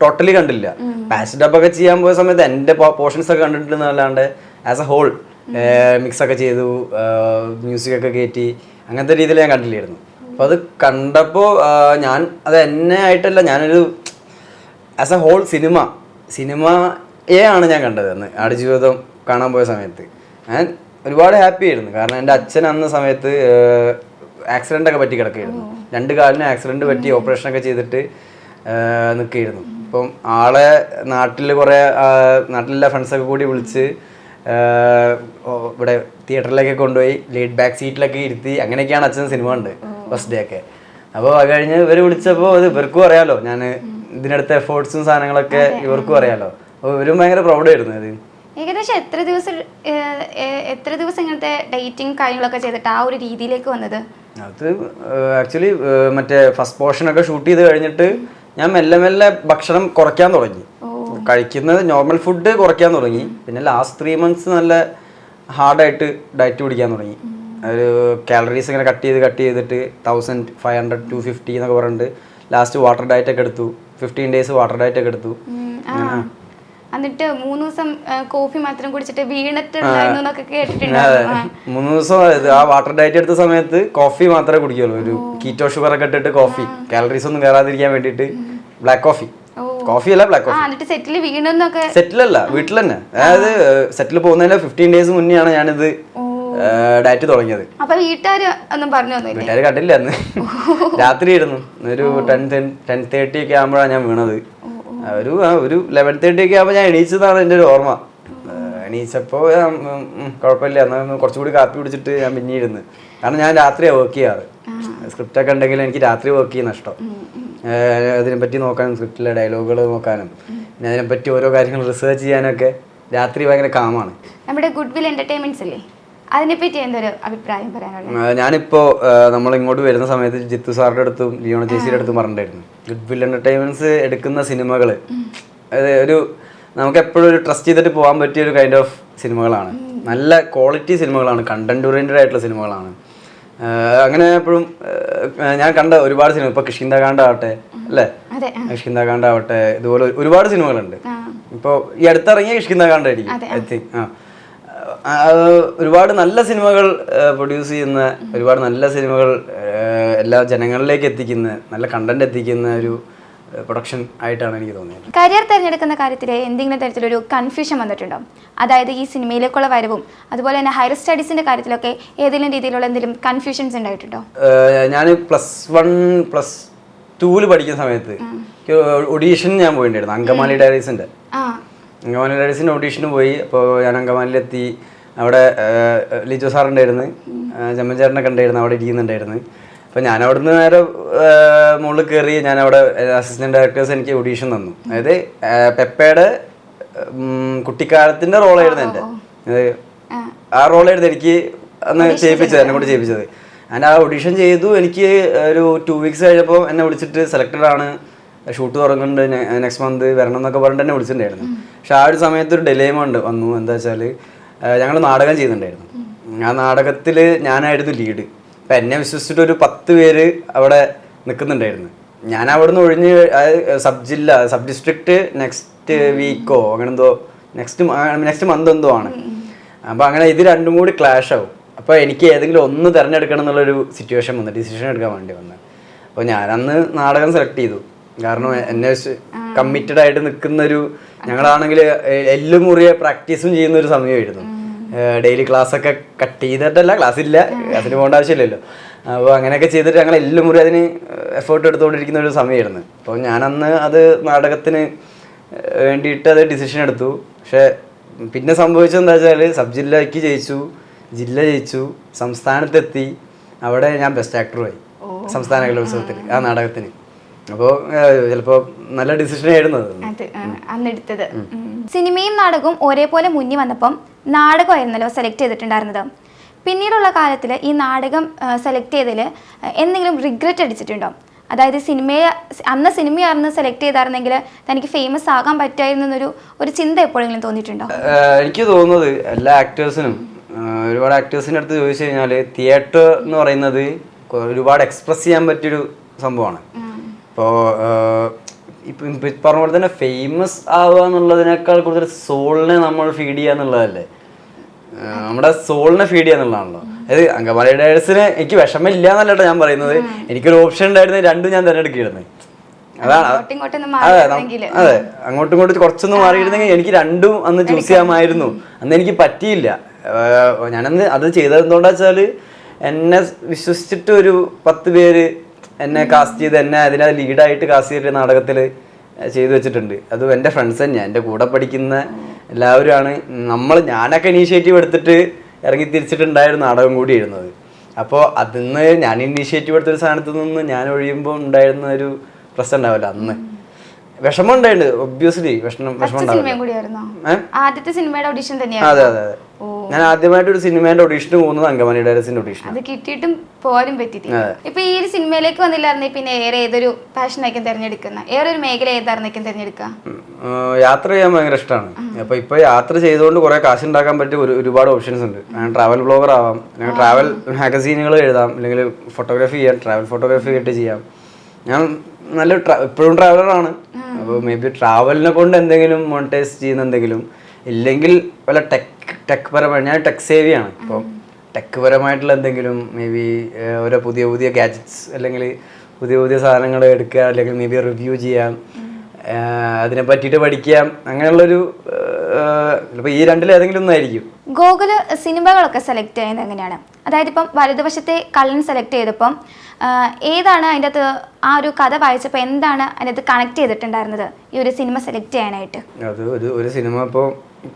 ടോട്ടലി കണ്ടില്ല. പാച്ച് ഡബ് ഒക്കെ ചെയ്യാൻ പോയ സമയത്ത് എന്റെ പോർഷൻസ് ഒക്കെ കണ്ടിട്ടുണ്ടെന്നല്ലാണ്ട് ആസ് എ ഹോൾ മിക്സ് ഒക്കെ ചെയ്തു മ്യൂസിക് ഒക്കെ കയറ്റി അങ്ങനത്തെ രീതിയിൽ ഞാൻ കണ്ടില്ലായിരുന്നു. അപ്പോൾ അത് കണ്ടപ്പോൾ ഞാൻ അത് എന്നെ ആയിട്ടല്ല ഞാനൊരു ആസ് എ ഹോൾ സിനിമ സിനിമയെ ആണ് ഞാൻ കണ്ടത് അന്ന്. ആടുജീവിതം കാണാൻ പോയ സമയത്ത്. ഞാൻ ഒരുപാട് ഹാപ്പി ആയിരുന്നു. കാരണം എന്റെ അച്ഛൻ അന്ന സമയത്ത് ആക്സിഡന്റ് ഒക്കെ പറ്റി കിടക്കുകയായിരുന്നു. രണ്ട് കാലിന് ആക്സിഡന്റ് പറ്റി ഓപ്പറേഷൻ ഒക്കെ ചെയ്തിട്ട് നിൽക്കുകയായിരുന്നു. അപ്പം ആളെ നാട്ടിൽ കുറേ നാട്ടിലെല്ലാ ഫ്രണ്ട്സൊക്കെ കൂടി വിളിച്ച് ഇവിടെ തിയേറ്ററിലേക്ക് കൊണ്ടുപോയി ലേറ്റ് ബാക്ക് സീറ്റിലൊക്കെ ഇരുത്തി അങ്ങനെയൊക്കെയാണ് അച്ഛൻ സിനിമ ഉണ്ട് ഫസ്റ്റ് ഡേ ഒക്കെ. അപ്പോൾ അത് കഴിഞ്ഞ് ഇവർ വിളിച്ചപ്പോൾ അത് ഇവർക്കും അറിയാലോ ഞാൻ ഇതിനടുത്ത എഫേർട്സും സാധനങ്ങളൊക്കെ ഇവർക്കും അറിയാലോ. അപ്പോൾ ഇവരും ഭയങ്കര പ്രൗഡായിരുന്നു അത്. ഏകദേശം എത്ര ദിവസം എത്ര ദിവസം ഇങ്ങനത്തെ ഡേറ്റിംഗ് കാര്യങ്ങളൊക്കെ ചെയ്തിട്ട് ആ ഒരു രീതിയിലേക്ക് വന്നത്? അത് ആക്ച്വലി മറ്റേ ഫസ്റ്റ് പോർഷൻ ഒക്കെ ഷൂട്ട് ചെയ്ത് കഴിഞ്ഞിട്ട് ഞാൻ മെല്ലെ മെല്ലെ ഭക്ഷണം കുറയ്ക്കാൻ തുടങ്ങി. കഴിക്കുന്നത് നോർമൽ ഫുഡ് കുറയ്ക്കാൻ തുടങ്ങി. പിന്നെ ലാസ്റ്റ് ത്രീ മന്ത്സ് നല്ല ഹാർഡായിട്ട് ഡയറ്റ് പിടിക്കാൻ തുടങ്ങി. ഒരു കാലറീസ് ഇങ്ങനെ കട്ട് ചെയ്ത് കട്ട് ചെയ്തിട്ട് thousand five hundred two fifty എന്നൊക്കെ പറഞ്ഞിട്ട് ലാസ്റ്റ് വാട്ടർ ഡയറ്റ് ഒക്കെ എടുത്തു. ഫിഫ്റ്റീൻ ഡേയ്സ് വാട്ടർ ഡയറ്റ് ഒക്കെ എടുത്തു. എന്നിട്ട് മൂന്ന് ദിവസം കോഫി മാത്രം കുടിച്ചിട്ട് വീണിട്ടുണ്ടായിരുന്നു എന്നൊക്കെ കേട്ടിട്ടുണ്ട് മൂന്ന് ദിവസം ആ. വാട്ടർ ഡയറ്റ് എടുത്ത സമയത്ത് കോഫി മാത്രമേ കുടിക്കുള്ളൂ. ഒരു കീറ്റോ ഷുഗർ ഒക്കെ ഇട്ടിട്ട് കോഫി. കാലറീസ് ഒന്നും കയറാതിരിക്കാൻ വേണ്ടിട്ട് ബ്ലാക്ക് കോഫി കോഫി അല്ല ബ്ലാക്ക് കോഫി സെറ്റിൽ വീണെന്നൊക്കെ സെറ്റിലല്ല വീട്ടിൽ തന്നെ. അതായത് സെറ്റിൽ പോകുന്നതിന് ഫിഫ്റ്റീൻ ഡേയ്സ് മുന്നെയാണ് ഞാനിത് ഡയറ്റ് തുടങ്ങിയത്. അപ്പൊ വീട്ടുകാര് ഒന്നും പറഞ്ഞു വീട്ടുകാർ കണ്ടില്ല അന്ന്. രാത്രി ആയിരുന്നു ഒരു ടെൻ ടെൻ തേർട്ടി ഒക്കെ ആകുമ്പോഴാണ് ഞാൻ വീണത്. ഒരു ഒരു ലെവൻ തേർട്ടി ഒക്കെ ആകുമ്പോൾ ഞാൻ എണീച്ചതാണ് എന്റെ ഒരു ഓർമ്മ. എണീച്ചപ്പോൾ കുഴപ്പമില്ല. എന്നാൽ കുറച്ചുകൂടി കാപ്പി കുടിച്ചിട്ട് ഞാൻ പിന്നെ ഇരുന്ന് കാരണം ഞാൻ രാത്രിയാണ് വർക്ക് ചെയ്യാറ്. സ്ക്രിപ്റ്റ് ഒക്കെ ഉണ്ടെങ്കിൽ എനിക്ക് രാത്രി വർക്ക് ചെയ്യുന്ന ഇഷ്ടം. അതിനെപ്പറ്റി നോക്കാനും സ്ക്രിപ്റ്റിലെ ഡയലോഗുകൾ നോക്കാനും. പിന്നെ അതിനെപ്പറ്റി ഓരോ കാര്യങ്ങൾ റിസർച്ച് ചെയ്യാനൊക്കെ രാത്രി ഭയങ്കര കാമാണ് നമ്മുടെ ഗുഡ് വിൽ എന്റർടൈൻമെന്റ്സ് ഇല്ലേ? അതിനെപ്പറ്റി എന്തൊരു അഭിപ്രായം പറയാനുള്ളത്? ഞാനിപ്പോ നമ്മൾ ഇങ്ങോട്ട് വരുന്ന സമയത്ത് ജിത്തു സാറിന്റെ അടുത്തും ലിയോണ ചേച്ചിയുടെ അടുത്തും പറഞ്ഞിട്ടുണ്ടായിരുന്നു. ഗുഡ് വിൽ എന്റർടൈൻമെന്റ്സ് എടുക്കുന്ന സിനിമകൾ ഒരു നമുക്ക് എപ്പോഴും ഒരു ട്രസ്റ്റ് ചെയ്തിട്ട് പോകാൻ പറ്റിയ ഒരു കൈൻഡ് ഓഫ് സിനിമകളാണ്. നല്ല ക്വാളിറ്റി സിനിമകളാണ്. കണ്ടന്റ് ഓറിയന്റഡ് ആയിട്ടുള്ള സിനിമകളാണ്. അങ്ങനെ എപ്പോഴും ഞാൻ കണ്ട ഒരുപാട് സിനിമ ഇപ്പൊ കിഷ്കിന്ദകാണ്ട് ആവട്ടെ അല്ലേ? കിഷ്കിന്ദകാണ്ട് ആവട്ടെ ഇതുപോലെ ഒരുപാട് സിനിമകളുണ്ട്. ഇപ്പൊ ഇപ്പോൾ ഈ അടുത്തിറങ്ങിയ കിഷ്കിന്ദാകാണ്ടായിരിക്കും ഐ തിങ്ക് ആ, ഒരുപാട് നല്ല സിനിമകൾ പ്രൊഡ്യൂസ് ചെയ്യുന്ന ഒരുപാട് നല്ല സിനിമകൾ എല്ലാ ജനങ്ങളിലേക്ക് എത്തിക്കുന്ന നല്ല കണ്ടന്റ് എത്തിക്കുന്ന ഒരു പ്രൊഡക്ഷൻ ആയിട്ടാണ് എനിക്ക് തോന്നിയത്. കരിയർ തിരഞ്ഞെടുക്കുന്ന കാര്യത്തിൽ എന്തെങ്കിലും തരത്തിലൊരു കൺഫ്യൂഷൻ വന്നിട്ടുണ്ടോ? അതായത് ഈ സിനിമയിലേക്കുള്ള വരവും അതുപോലെ തന്നെ ഹയർ സ്റ്റഡീസിന്റെ കാര്യത്തിലൊക്കെ ഏതെങ്കിലും രീതിയിലുള്ള എന്തെങ്കിലും കൺഫ്യൂഷൻസ് ഉണ്ടായിട്ടുണ്ടോ? ഞാൻ പ്ലസ് വൺ പ്ലസ് ടൂവിൽ പഠിക്കുന്ന സമയത്ത് ഒഡീഷൻ ഞാൻ പോയിട്ടുണ്ടായിരുന്നു അങ്കമാലി ഡയറീസിന്റെ അങ്കമാലി ഡയറീസിന്റെ ഓഡീഷന് പോയി അപ്പോൾ ഞാൻ അങ്കമാലിയിലെത്തി. അവിടെ ലിജോ സാർ ഉണ്ടായിരുന്നു ചമ്മൻചേട്ടനൊക്കെ ഉണ്ടായിരുന്നു അവിടെ ഇരിക്കുന്നുണ്ടായിരുന്നു. അപ്പോൾ ഞാൻ അവിടുന്ന് നേരെ മുകളിൽ കയറി ഞാൻ അവിടെ അസിസ്റ്റന്റ് ഡയറക്ടേഴ്സ് എനിക്ക് ഒഡീഷൻ തന്നു. അതായത് പെപ്പയുടെ കുട്ടിക്കാലത്തിന്റെ കുട്ടിക്കാലത്തിന്റെ റോളായിരുന്നു എന്റെ. ആ റോളായിരുന്നു എനിക്ക് അന്ന് ചെയ്യിപ്പിച്ചത് എന്നെ കൊണ്ട് ചെയ്യിപ്പിച്ചത്. ഞാൻ ആ ഓഡീഷൻ ചെയ്തു. എനിക്ക് ഒരു ടു വീക്സ് കഴിഞ്ഞപ്പോൾ എന്നെ വിളിച്ചിട്ട് സെലക്റ്റഡ് ആണ്. ഷൂട്ട് തുടങ്ങുന്നുണ്ട്. നെക്സ്റ്റ് മന്ത് വരണം എന്നൊക്കെ പറഞ്ഞിട്ട് എന്നെ വിളിച്ചിട്ടുണ്ടായിരുന്നു. പക്ഷെ ആ ഒരു സമയത്ത് ഒരു ഡിലേമുണ്ട് വന്നു. എന്താ വെച്ചാൽ ഞങ്ങൾ നാടകം ചെയ്യുന്നുണ്ടായിരുന്നു ആ നാടകത്തിൽ ഞാനായിരുന്നു ലീഡ് അപ്പം എന്നെ വിശ്വസിച്ചിട്ട് ഒരു പത്ത് പേര് അവിടെ നിൽക്കുന്നുണ്ടായിരുന്നു ഞാൻ അവിടുന്ന് ഒഴിഞ്ഞ് സബ് ജില്ല സബ് ഡിസ്ട്രിക്റ്റ് നെക്സ്റ്റ് വീക്കോ അങ്ങനെ എന്തോ നെക്സ്റ്റ് നെക്സ്റ്റ് മന്ത് എന്തോ ആണ്. അപ്പോൾ അങ്ങനെ ഇത് രണ്ടും കൂടി ക്ലാഷ് ആവും. അപ്പോൾ എനിക്ക് ഏതെങ്കിലും ഒന്ന് തിരഞ്ഞെടുക്കണം എന്നുള്ളൊരു സിറ്റുവേഷൻ വന്നു. ഡിസിഷൻ എടുക്കാൻ വേണ്ടി വന്നു. അപ്പോൾ ഞാൻ അന്ന് നാടകം സെലക്ട് ചെയ്തു. കാരണം എന്നെ കമ്മിറ്റഡ് ആയിട്ട് നിൽക്കുന്ന ഒരു ഞങ്ങളാണെങ്കിൽ എല്ലുമുറിയെ പ്രാക്ടീസും ചെയ്യുന്ന ഒരു സമയമായിരുന്നു. ഡെയിലി ക്ലാസ് ഒക്കെ കട്ട് ചെയ്തിട്ടല്ല ക്ലാസ് ഇല്ല. ക്ലാസ്സിന് പോകേണ്ട ആവശ്യമില്ലല്ലോ. അപ്പോൾ അങ്ങനെയൊക്കെ ചെയ്തിട്ട് ഞങ്ങൾ എല്ലാം മുറി അതിന് എഫേർട്ട് എടുത്തുകൊണ്ടിരിക്കുന്ന ഒരു സമയമായിരുന്നു അപ്പോൾ ഞാനന്ന് അത് നാടകത്തിന് വേണ്ടിയിട്ട് അത് ഡിസിഷൻ എടുത്തു. പക്ഷേ പിന്നെ സംഭവിച്ചത് എന്താ വെച്ചാൽ സബ് ജില്ലയ്ക്ക് ജയിച്ചു ജില്ല ജയിച്ചു സംസ്ഥാനത്തെത്തി. അവിടെ ഞാൻ ബെസ്റ്റ് ആക്ടറുമായി സംസ്ഥാന കലോത്സവത്തിൽ ആ. നാടകത്തിന്. അപ്പോൾ ചിലപ്പോൾ നല്ല ഡിസിഷൻ ആയിരുന്നു അന്ന് എടുത്തത് അന്നെടുത്തത്. സിനിമയും നാടകവും ഒരേപോലെ മുന്നിൽ വന്നപ്പം നാടകമായിരുന്നല്ലോ സെലക്ട് ചെയ്തിട്ടുണ്ടായിരുന്നത്. പിന്നീടുള്ള കാലത്തിൽ ഈ നാടകം സെലക്ട് ചെയ്തതിൽ എന്തെങ്കിലും റിഗ്രറ്റ് അടിച്ചിട്ടുണ്ടോ? അതായത് സിനിമയെ അന്ന് സിനിമയായിരുന്നു സെലക്ട് ചെയ്തായിരുന്നെങ്കിൽ തനിക്ക് ഫേമസ് ആകാൻ പറ്റുമായിരുന്നു എന്നൊരു ഒരു ചിന്ത എപ്പോഴെങ്കിലും തോന്നിയിട്ടുണ്ടോ? എനിക്ക് തോന്നുന്നത് എല്ലാ ആക്ടേഴ്സിനും ഒരുപാട് ആക്ടേഴ്സിന്റെ അടുത്ത് ചോദിച്ചു കഴിഞ്ഞാൽ തിയേറ്റർ എന്ന് പറയുന്നത് ഒരുപാട് എക്സ്പ്രസ് ചെയ്യാൻ പറ്റിയൊരു സംഭവമാണ്. ഇപ്പോൾ ഇപ്പം പറഞ്ഞ പോലെ തന്നെ ഫേമസ് ആവുക എന്നുള്ളതിനേക്കാൾ കൂടുതൽ സോളിനെ നമ്മൾ ഫീഡ് ചെയ്യുക എന്നുള്ളതല്ലേ? നമ്മുടെ സോളിനെ ഫീഡ് ചെയ്യുക എന്നുള്ളതാണല്ലോ. അതായത് അങ്കമാലി ഡേഴ്സിന് എനിക്ക് വിഷമില്ല എന്നല്ല കേട്ടോ ഞാൻ പറയുന്നത്. എനിക്കൊരു ഓപ്ഷൻ ഉണ്ടായിരുന്നു രണ്ടും ഞാൻ തിരഞ്ഞെടുക്കുകയായിരുന്നു അതാണ്. അതെ അതെ അങ്ങോട്ടും ഇങ്ങോട്ടും കുറച്ചൊന്നും മാറിയിരുന്നെങ്കിൽ എനിക്ക് രണ്ടും അന്ന് ചൂസ് ചെയ്യാമായിരുന്നു. അന്ന് എനിക്ക് പറ്റിയില്ല. ഞാനന്ന് അത് ചെയ്തതെന്തുകൊണ്ടാച്ചാൽ എന്നെ വിശ്വസിച്ചിട്ട് ഒരു പത്ത് പേര് എന്നെ കാസ്റ്റ് ചെയ്ത് എന്നെ അതിനെ ലീഡായിട്ട് കാസ്റ്റ് ചെയ്തിട്ട് നാടകത്തിൽ ചെയ്തു വെച്ചിട്ടുണ്ട്. അതും എന്റെ ഫ്രണ്ട്സ് തന്നെയാണ് എന്റെ കൂടെ പഠിക്കുന്ന എല്ലാവരുമാണ്. നമ്മൾ ഞാനൊക്കെ ഇനീഷ്യേറ്റീവ് എടുത്തിട്ട് ഇറങ്ങി തിരിച്ചിട്ടുണ്ടായൊരു നാടകം കൂടി ഇരുന്നത് അപ്പോൾ അതിന്ന് ഞാൻ ഇനീഷ്യേറ്റീവ് എടുത്തൊരു സ്ഥാനത്ത് നിന്ന് ഞാൻ ഒഴിയുമ്പോൾ ഉണ്ടായിരുന്ന ഒരു പ്രശ്നം ഉണ്ടാവില്ല അന്ന്. വിഷമം ഉണ്ടായിട്ടുണ്ട് ഒബ്വിയസ്ലി വിഷമം വിഷമം ഉണ്ടാവില്ല? ആദ്യത്തെ സിനിമയുടെ ഓഡിഷൻ അതെ അതെ അതെ. ഓ. ഞാൻ ആദ്യമായിട്ട് ഒരു സിനിമേന്റെ ഓഡീഷന് പോകുന്നത് അങ്കമാലി ഡയറസിന്റെ ഓഡീഷൻ അത് കിട്ടിയിട്ടും പോലും പറ്റിയിട്ടില്ല. ഇപ്പൊ ഈ ഒരു സിനിമയിലേക്ക് വന്നില്ലായിരുന്നെ പിന്നെ ഏറെ ഏതൊരു പാഷനായിരിക്കും തിരഞ്ഞെടുക്കുന്ന? ഏറെ ഒരു മേഖല ഏതായിരുന്നേക്കും തിരഞ്ഞെടുക്കുക യാത്ര ചെയ്യാൻ ഭയങ്കര ഇഷ്ടമാണ് അപ്പൊ ഇപ്പൊ യാത്ര ചെയ്തുകൊണ്ട് കുറെ കാശ് ഉണ്ടാക്കാൻ പറ്റിയ ഒരു ഒരുപാട് ഓപ്ഷൻസ് ഉണ്ട്. ഞാൻ ട്രാവൽ ബ്ലോഗർ ആവാം അല്ലെങ്കിൽ ട്രാവൽ മാഗസീനുകൾ എഴുതാം അല്ലെങ്കിൽ ഫോട്ടോഗ്രാഫി ചെയ്യാം ട്രാവൽ ഫോട്ടോഗ്രാഫി ആയിട്ട് ചെയ്യാം. ഞാൻ നല്ല ഇപ്പോഴും ട്രാവലറാണ് അപ്പോൾ മേ ബി ട്രാവലിനെ കൊണ്ട് എന്തെങ്കിലും മോണിറ്റൈസ് ചെയ്യുന്ന എന്തെങ്കിലും ഇല്ലെങ്കിൽ വല്ല ടെക് ടെക് പരമായി ഞാൻ ടെക് സേവിയാണ് അപ്പം ടെക് പരമായിട്ടുള്ള എന്തെങ്കിലും മേ ബി ഓരോ പുതിയ പുതിയ ഗാഡ്ജറ്റ്സ് അല്ലെങ്കിൽ പുതിയ പുതിയ സാധനങ്ങൾ എടുക്കുക അല്ലെങ്കിൽ മേ ബി റിവ്യൂ ചെയ്യാം അതിനെ പറ്റിയിട്ട് പഠിക്കാം അങ്ങനെയുള്ളൊരു ചിലപ്പോൾ ഈ രണ്ടിൽ ഏതെങ്കിലും ഒന്നായിരിക്കും. ഗോകുൽ സിനിമകളൊക്കെ സെലക്ട് ചെയ്യുന്നത് എങ്ങനെയാണ്? അതായത് ഇപ്പം വലതുവശത്തെ കള്ളൻ സെലക്ട് ചെയ്തപ്പം ഏതാണ് അതിന്റെ അകത്ത് ആ ഒരു കഥ വായിച്ചപ്പോൾ എന്താണ് അതിന്റെ അകത്ത് കണക്ട് ചെയ്തിട്ടുണ്ടായിരുന്നത്? ഈ ഒരു സിനിമ സെലക്ട് ചെയ്യാനായിട്ട്. അത് ഒരു ഒരു സിനിമ ഇപ്പോൾ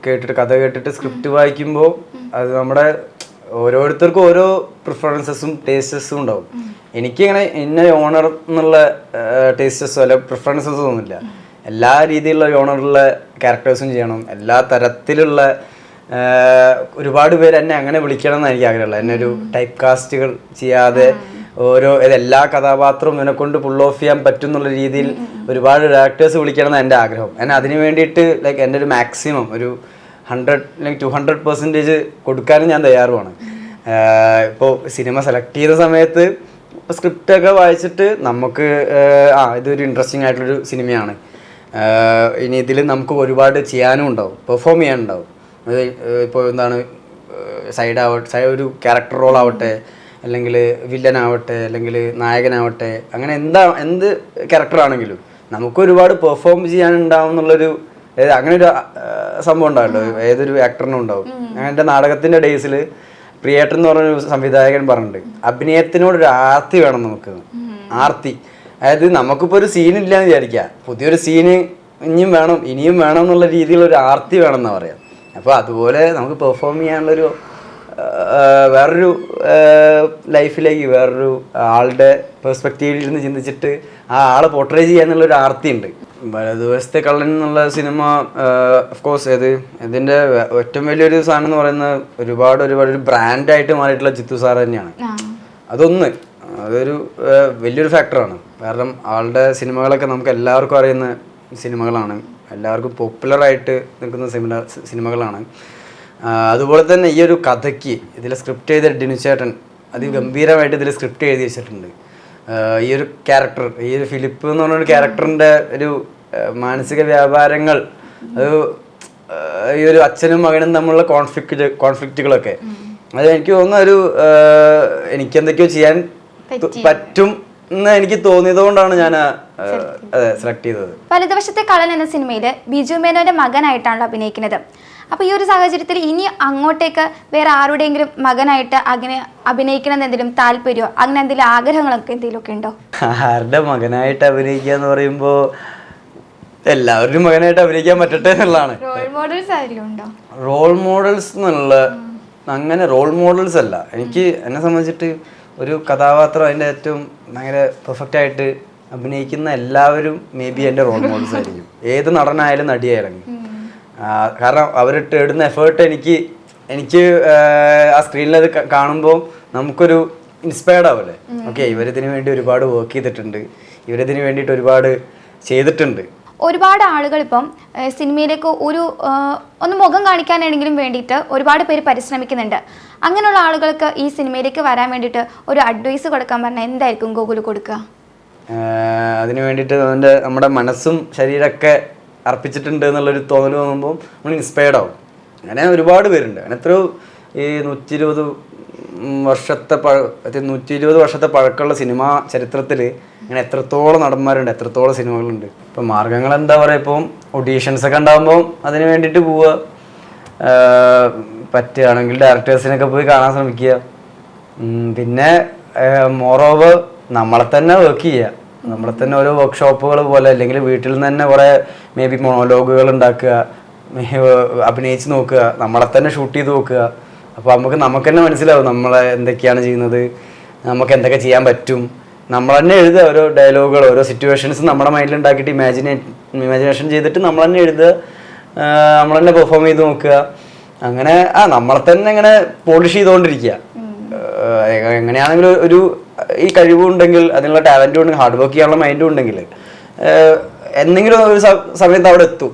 കേട്ടിട്ട് കഥ കേട്ടിട്ട് സ്ക്രിപ്റ്റ് വായിക്കുമ്പോൾ അത് നമ്മുടെ ഓരോരുത്തർക്കും ഓരോ പ്രിഫറൻസസും ടേസ്റ്റസും ഉണ്ടാവും. എനിക്കിങ്ങനെ ഇന്ന ഓണർ എന്നുള്ള ടേസ്റ്റസോ അല്ല പ്രിഫറൻസസോ ഒന്നുമില്ല. എല്ലാ രീതിയിലുള്ള ഓണറുള്ള ക്യാരക്ടേഴ്സും ചെയ്യണം. എല്ലാ തരത്തിലുള്ള ഒരുപാട് പേര് എന്നെ അങ്ങനെ വിളിക്കണം എന്ന് എനിക്ക് ആഗ്രഹമുള്ളത്. എന്നെ ഒരു ടൈപ്പ് കാസ്റ്റുകൾ ചെയ്യാതെ ഓരോ എല്ലാ കഥാപാത്രവും എന്നെ കൊണ്ട് പുൾ ഓഫ് ചെയ്യാൻ പറ്റും എന്നുള്ള രീതിയിൽ ഒരുപാട് ഡയറക്ടേഴ്സ് വിളിക്കണം എന്ന് എന്റെ ആഗ്രഹം. ഞാൻ അതിന് വേണ്ടിയിട്ട് ലൈക്ക് എന്റെ ഒരു മാക്സിമം ഒരു ഹൺഡ്രഡ് അല്ലെങ്കിൽ ടു ഹൺഡ്രഡ് പെർസെന്റേജ് കൊടുക്കാനും ഞാൻ തയ്യാറുമാണ്. ഇപ്പോൾ സിനിമ സെലക്ട് ചെയ്ത സമയത്ത് സ്ക്രിപ്റ്റ് ഒക്കെ വായിച്ചിട്ട് നമുക്ക് ആ ഇതൊരു ഇൻട്രസ്റ്റിംഗ് ആയിട്ടുള്ളൊരു സിനിമയാണ് ഇനി ഇതിൽ നമുക്ക് ഒരുപാട് ചെയ്യാനും ഉണ്ടാവും. പെർഫോം ചെയ്യാനുണ്ടാവും. അത് ഇപ്പോൾ എന്താണ് സൈഡ് ആവട്ടെ ഒരു ക്യാരക്ടർ റോൾ ആവട്ടെ അല്ലെങ്കിൽ വില്ലനാവട്ടെ അല്ലെങ്കിൽ നായകനാവട്ടെ അങ്ങനെ എന്താ എന്ത് ക്യാരക്ടറാണെങ്കിലും നമുക്ക് ഒരുപാട് പെർഫോം ചെയ്യാനുണ്ടാവും എന്നുള്ളൊരു അങ്ങനെ ഒരു സംഭവം ഉണ്ടാവല്ലോ. ഏതൊരു ആക്ടറിനും ഉണ്ടാവും. ഞാൻ എന്റെ നാടകത്തിന്റെ ഡേയ്സിൽ പ്രിയേട്ടൻ എന്ന് പറഞ്ഞൊരു സംവിധായകൻ പറഞ്ഞിട്ടുണ്ട്. അഭിനയത്തിനോട് ഒരു ആർത്തി വേണം നമുക്ക്. ആർത്തി. അതായത് നമുക്കിപ്പോൾ ഒരു സീൻ ഇല്ല എന്ന് വിചാരിക്കുക. പുതിയൊരു സീന് ഇനിയും വേണം ഇനിയും വേണം എന്നുള്ള രീതിയിലുള്ള ഒരു ആർത്തി വേണം എന്നാണ് പറയാം. അപ്പോൾ അതുപോലെ നമുക്ക് പെർഫോം ചെയ്യാനുള്ളൊരു വേറൊരു ലൈഫിലേക്ക് വേറൊരു ആളുടെ പെർസ്പെക്റ്റീവിൽ നിന്ന് ചിന്തിച്ചിട്ട് ആ ആളെ പോർട്രേ ചെയ്യാന്നുള്ളൊരു ആർത്തി ഉണ്ട്. വലതുവശത്തെ കള്ളൻ എന്നുള്ള സിനിമ ഓഫ് കോഴ്സ് ഏത് ഇതിന്റെ ഏറ്റവും വലിയൊരു സാധനം എന്ന് പറയുന്നത് ഒരുപാട് ഒരുപാട് ഒരു ബ്രാൻഡായിട്ട് മാറിയിട്ടുള്ള ചിത്തു സാർ തന്നെയാണ്. അതൊന്ന് അതൊരു വലിയൊരു ഫാക്ടറാണ് കാരണം ആളുടെ സിനിമകളൊക്കെ നമുക്ക് എല്ലാവർക്കും അറിയുന്ന സിനിമകളാണ്. എല്ലാവർക്കും പോപ്പുലറായിട്ട് നിൽക്കുന്ന സിനിമ സിനിമകളാണ്. അതുപോലെ തന്നെ ഈ ഒരു കഥയ്ക്ക് ഇതിൽ സ്ക്രിപ്റ്റ് ചെയ്ത ഡിനുചേട്ടൻ അതിഗംഭീരമായിട്ട് ഇതിൽ സ്ക്രിപ്റ്റ് എഴുതി വെച്ചിട്ടുണ്ട്. ഈ ഒരു ക്യാരക്ടർ ഈ ഒരു ഫിലിപ്പ് എന്ന് പറഞ്ഞ ഒരു ക്യാരക്ടറിന്റെ ഒരു മാനസിക വ്യാപാരങ്ങൾ അത് ഈ ഒരു അച്ഛനും മകനും തമ്മിലുള്ള കോൺഫ്ലിക്റ്റ് കോൺഫ്ലിക്റ്റുകളൊക്കെ അത് എനിക്ക് തോന്നുന്ന ഒരു എനിക്ക് എന്തൊക്കെയോ ചെയ്യാൻ പറ്റും എന്ന് എനിക്ക് തോന്നിയതുകൊണ്ടാണ് ഞാൻ സെലക്ട് ചെയ്തത്. വലതുവശത്തെ കളൻ എന്ന സിനിമയിൽ ബിജു മേനോന്റെ മകനായിട്ടാണല്ലോ അഭിനയിക്കുന്നത്. അപ്പോൾ ഈ ഒരു സാഹചര്യത്തിൽ ഇനി അങ്ങോട്ടേക്ക് വേറെ ആരുടെയെങ്കിലും മകനായിട്ട് അങ്ങനെ അഭിനയിക്കണം എന്തെങ്കിലും താല്പര്യമോ അങ്ങനെ എന്തെങ്കിലും ആഗ്രഹങ്ങളൊക്കെ എന്തെങ്കിലുമൊക്കെ ഉണ്ടോ? ആരുടെ മകനായിട്ട് അഭിനയിക്കുക എന്ന് പറയുമ്പോൾ എല്ലാവരുടെയും മകനായിട്ട് അഭിനയിക്കാൻ പറ്റട്ടെ എന്നുള്ളതാണ്. റോൾ മോഡൽസ് ആരെങ്കിലും ഉണ്ടോ? റോൾ മോഡൽസ് എന്നുള്ള അങ്ങനെ റോൾ മോഡൽസ് അല്ല. എനിക്ക് എന്നെ സംബന്ധിച്ചിട്ട് ഒരു കഥാപാത്രം അതിന്റെ ഏറ്റവും ഭയങ്കര പെർഫെക്റ്റ് ആയിട്ട് അഭിനയിക്കുന്ന എല്ലാവരും മേ ബി എന്റെ റോൾ മോഡൽസ് ആയിരിക്കും. ഏത് നടനായാലും നടിയായാലും ആ, കാരണം അവരിട്ട് ഇടുന്ന എഫേർട്ട് എനിക്ക് എനിക്ക് ആ, സ്ക്രീനിൽ അത് കാണുമ്പോൾ നമുക്കൊരു ഇൻസ്പയർഡ് ആവല്ലേ? ഓക്കെ ഇവരിതിന് വേണ്ടി ഒരുപാട് വർക്ക് ചെയ്തിട്ടുണ്ട്. ഇവരിതിന് വേണ്ടിയിട്ട് ഒരുപാട് ചെയ്തിട്ടുണ്ട്. ഒരുപാട് ആളുകൾ ഇപ്പം സിനിമയിലേക്ക് ഒരു ഒന്ന് മുഖം കാണിക്കാനാണെങ്കിലും വേണ്ടിയിട്ട് ഒരുപാട് പേര് പരിശ്രമിക്കുന്നുണ്ട്. അങ്ങനെയുള്ള ആളുകൾക്ക് ഈ സിനിമയിലേക്ക് വരാൻ വേണ്ടിയിട്ട് ഒരു അഡ്വൈസ് കൊടുക്കാൻ പറഞ്ഞാൽ എന്തായിരിക്കും ഗൂഗിൾ കൊടുക്കുക? അതിന് വേണ്ടിയിട്ട് അവന്റെ നമ്മുടെ മനസ്സും ശരീരമൊക്കെ അർപ്പിച്ചിട്ടുണ്ട് എന്നുള്ളൊരു തോന്നൽ തോന്നുമ്പോൾ നമ്മൾ ഇൻസ്പയർഡ് ആവും. അങ്ങനെ ഒരുപാട് പേരുണ്ട്. അങ്ങനെ എത്രയോ ഈ നൂറ്റി ഇരുപത് വർഷത്തെ പഴ നൂറ്റി ഇരുപത് വർഷത്തെ പഴക്കമുള്ള സിനിമ ചരിത്രത്തിൽ അങ്ങനെ എത്രത്തോളം നടന്മാരുണ്ട് എത്രത്തോളം സിനിമകളുണ്ട്. ഇപ്പം മാർഗങ്ങൾ എന്താ പറയുക? ഇപ്പം ഒക്കെ ഉണ്ടാകുമ്പോൾ അതിന് വേണ്ടിയിട്ട് പോവുക. പറ്റുകയാണെങ്കിൽ ഡയറക്ടേഴ്സിനൊക്കെ പോയി കാണാൻ ശ്രമിക്കുക. പിന്നെ മോറോവ് നമ്മളെ തന്നെ വർക്ക് ചെയ്യുക. നമ്മളെ തന്നെ ഓരോ വർക്ക്ഷോപ്പുകൾ പോലെ അല്ലെങ്കിൽ വീട്ടിൽ നിന്ന് തന്നെ കുറേ മേ ബി മോണോലോഗുകൾ ഉണ്ടാക്കുക അഭിനയിച്ച് നോക്കുക നമ്മളെ തന്നെ ഷൂട്ട് ചെയ്ത് നോക്കുക. അപ്പോൾ നമുക്ക് നമുക്ക് തന്നെ മനസ്സിലാവും നമ്മളെ എന്തൊക്കെയാണ് ചെയ്യുന്നത് നമുക്ക് എന്തൊക്കെ ചെയ്യാൻ പറ്റും. നമ്മൾ തന്നെ എഴുതുക ഓരോ ഡയലോഗുകൾ ഓരോ സിറ്റുവേഷൻസ് നമ്മുടെ മൈൻഡിൽ ഉണ്ടാക്കിയിട്ട് ഇമാജിനേ ഇമാജിനേഷൻ ചെയ്തിട്ട് നമ്മൾ തന്നെ എഴുതുക നമ്മൾ തന്നെ പെർഫോം ചെയ്ത് നോക്കുക. അങ്ങനെ ആ നമ്മളെ തന്നെ ഇങ്ങനെ പോളിഷ് ചെയ്തുകൊണ്ടിരിക്കുക. എങ്ങനെയാണെങ്കിലും ഒരു ഈ കഴിവുണ്ടെങ്കിൽ അതിനുള്ള ടാലന്റും ഉണ്ടെങ്കിൽ ഹാർഡ് വർക്ക് ചെയ്യാനുള്ള മൈൻഡും ഉണ്ടെങ്കിൽ എന്തെങ്കിലും ഒരു സമയത്ത് അവിടെ എത്തും.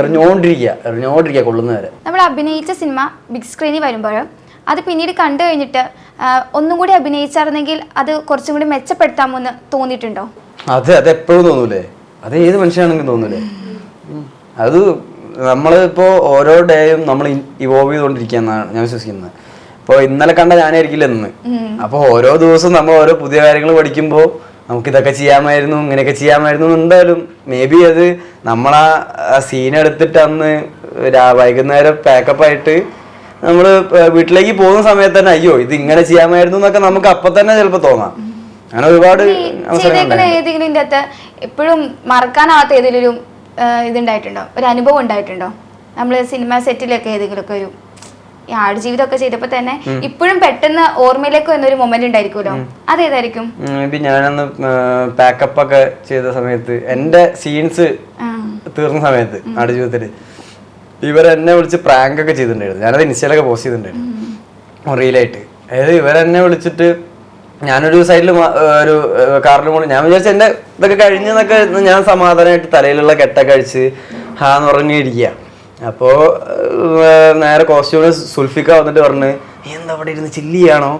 എറിഞ്ഞോണ്ടിരിക്കുക. എറിഞ്ഞോണ്ടിരിക്കുക കൊള്ളുന്നവരെ. നമ്മൾ അഭിനയിച്ച സിനിമ ബിഗ് സ്ക്രീനിൽ വരുമ്പോൾ അത് പിന്നീട് കണ്ടു കഴിഞ്ഞിട്ട് ഒന്നും കൂടി അഭിനയിച്ചായിരുന്നെങ്കിൽ അത് കുറച്ചും കൂടി മെച്ചപ്പെടുത്താമോ എന്ന് തോന്നിയിട്ടുണ്ടോ? അത് അത് എപ്പോഴും തോന്നൂലേ? അത് ഏത് മനുഷ്യനാണെങ്കിലും തോന്നൂലേ? അത് നമ്മളിപ്പോൾ ഓരോ ഡേയും നമ്മൾ ഇവോൾവ് ചെയ്തുകൊണ്ടിരിക്കുകയെന്നാണ് ഞാൻ വിശ്വസിക്കുന്നത്. ഇപ്പോൾ ഇന്നലെ കണ്ട ഞാനായിരിക്കില്ല ഇന്ന്. അപ്പോൾ ഓരോ ദിവസവും നമ്മൾ ഓരോ പുതിയ കാര്യങ്ങൾ പഠിക്കുമ്പോൾ നമുക്ക് ഇതൊക്കെ ചെയ്യാമായിരുന്നു ഇങ്ങനെയൊക്കെ ചെയ്യാമായിരുന്നു എന്തായാലും മേ ബി അത് നമ്മളാ സീൻ എടുത്തിട്ട് അന്ന് വൈകുന്നേരം പാക്കപ്പ് ആയിട്ട് നമ്മൾ വീട്ടിലേക്ക് പോകുന്ന സമയത്ത് തന്നെ അയ്യോ ഇത് ഇങ്ങനെ ചെയ്യാമായിരുന്നു എന്നൊക്കെ നമുക്ക് അപ്പൊ തന്നെ ചിലപ്പോൾ തോന്നാം. അങ്ങനെ ഒരുപാട് ഏതെങ്കിലും എപ്പോഴും മറക്കാനാവാത്ത ഏതെങ്കിലും ഇതുണ്ടായിട്ടുണ്ടോ? ഒരു അനുഭവം ഉണ്ടായിട്ടുണ്ടോ? നമ്മൾ സിനിമ സെറ്റിലൊക്കെ ഏതെങ്കിലുമൊക്കെ ഒരു ഈ ആടുജീവിതമൊക്കെ ചെയ്തപ്പോൾ തന്നെ ഇപ്പോഴും പെട്ടെന്ന് ഓർമ്മയിലേക്ക് വന്നൊരു ഒരു മൊമെന്റ് ഉണ്ടായിരിക്കുമല്ലോ അതേതായിരിക്കും? ഞാനന്ന് പാക്കപ്പ് ഒക്കെ ചെയ്ത സമയത്ത് എന്റെ സീൻസ്. തീർന്ന സമയത്ത് ആടുജീവിതത്തിൽ ഇവരെന്നെ വിളിച്ച് പ്രാങ്ക് ഒക്കെ ചെയ്തിട്ടുണ്ടായിരുന്നു. ഞാനത് ഇൻസ്റ്റയിലൊക്കെ പോസ്റ്റ് ചെയ്തിട്ടുണ്ടായിരുന്നു. റീലായിട്ട് അതായത് ഇവരെന്നെ വിളിച്ചിട്ട് ഞാനൊരു സൈഡിൽ ഒരു കാറിൽ പോകണം ഞാൻ വിചാരിച്ച എന്റെ ഇതൊക്കെ കഴിഞ്ഞെന്നൊക്കെ ഞാൻ സമാധാനമായിട്ട് തലയിലുള്ള കെട്ടൊക്കെ അഴിച്ച് ഹാന്ന് പറഞ്ഞിരിക്കുക അപ്പോൾ നേരെ കോസ്റ്റ്യൂമിൽ സുൽഫിക്ക വന്നിട്ട് പറഞ്ഞ് നീ എന്താ അവിടെ ഇരുന്ന് ചില്ലിയാണോ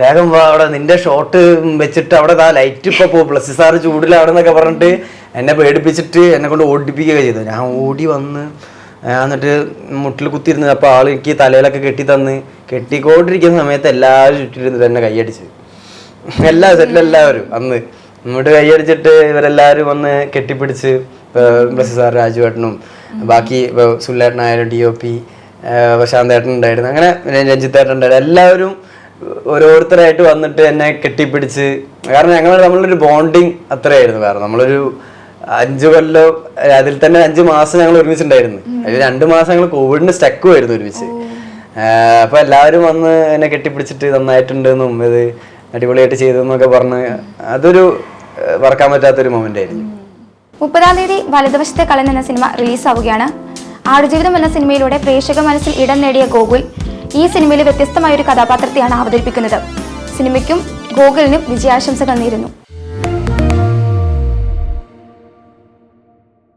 വേഗം വാ അവിടെ നിന്റെ ഷോട്ട് വെച്ചിട്ട് അവിടെ ആ ലൈറ്റ് ഇപ്പോൾ പോകും പ്ലസ് സാറ് ചൂടിലാണെന്നൊക്കെ പറഞ്ഞിട്ട് എന്നെ പേടിപ്പിച്ചിട്ട് എന്നെ കൊണ്ട് ഓടിപ്പിക്കുകയൊക്കെ ചെയ്തു. ഞാൻ ഓടി വന്ന് എന്നിട്ട് മുട്ടിൽ കുത്തിയിരുന്നത് അപ്പോൾ ആൾ എനിക്ക് തലയിലൊക്കെ കെട്ടി തന്ന് കെട്ടിക്കൊണ്ടിരിക്കുന്ന സമയത്ത് എല്ലാവരും ചുറ്റിരുന്നിട്ട് എന്നെ കൈയടിച്ച്. എല്ലാ സെറ്റിൽ എല്ലാവരും അന്ന്. ഇങ്ങോട്ട് കൈയടിച്ചിട്ട് ഇവരെല്ലാവരും വന്ന് കെട്ടിപ്പിടിച്ച് ബസ് സാർ രാജുവേട്ടനും ബാക്കി സുല്ലേട്ടനായാലും ഡി ഒ പി പ്രശാന്തേട്ടൻ ഉണ്ടായിരുന്നു. അങ്ങനെ രഞ്ജിത്തേട്ടൻ ഉണ്ടായിരുന്നു. എല്ലാവരും ഓരോരുത്തരായിട്ട് വന്നിട്ട് എന്നെ കെട്ടിപ്പിടിച്ച്. കാരണം ഞങ്ങൾ നമ്മളൊരു ബോണ്ടിങ് അത്രയായിരുന്നു കാരണം നമ്മളൊരു അഞ്ചു കൊല്ലം അതിൽ തന്നെ അഞ്ചു മാസം ഞങ്ങൾ ഒരുമിച്ചുണ്ടായിരുന്നു. അതിൽ രണ്ട് മാസം ഞങ്ങൾ കോവിഡിന് സ്റ്റക്കുമായിരുന്നു ഒരുമിച്ച്. അപ്പൊ എല്ലാവരും വന്ന് എന്നെ കെട്ടിപ്പിടിച്ചിട്ട് നന്നായിട്ടുണ്ട് എന്നും ഇത് അടിപൊളിയായിട്ട് ചെയ്തെന്നൊക്കെ പറഞ്ഞ് അതൊരു വറക്കാൻ മറക്കാൻ പറ്റാത്തൊരു മൊമെന്റ് ആയിരുന്നു. മുപ്പതാം തീയതി വലതുവശത്തെ കളൻ എന്ന സിനിമ റിലീസാവുകയാണ്. ആടുജീവിതം എന്ന സിനിമയിലൂടെ പ്രേക്ഷക മനസ്സിൽ ഇടം നേടിയ ഗോകുൽ ഈ സിനിമയിൽ വ്യത്യസ്തമായ ഒരു കഥാപാത്രത്തെയാണ് അവതരിപ്പിക്കുന്നത്. സിനിമയ്ക്കും ഗോകുലിനും വിജയാശംസകൾ നേരുന്നു.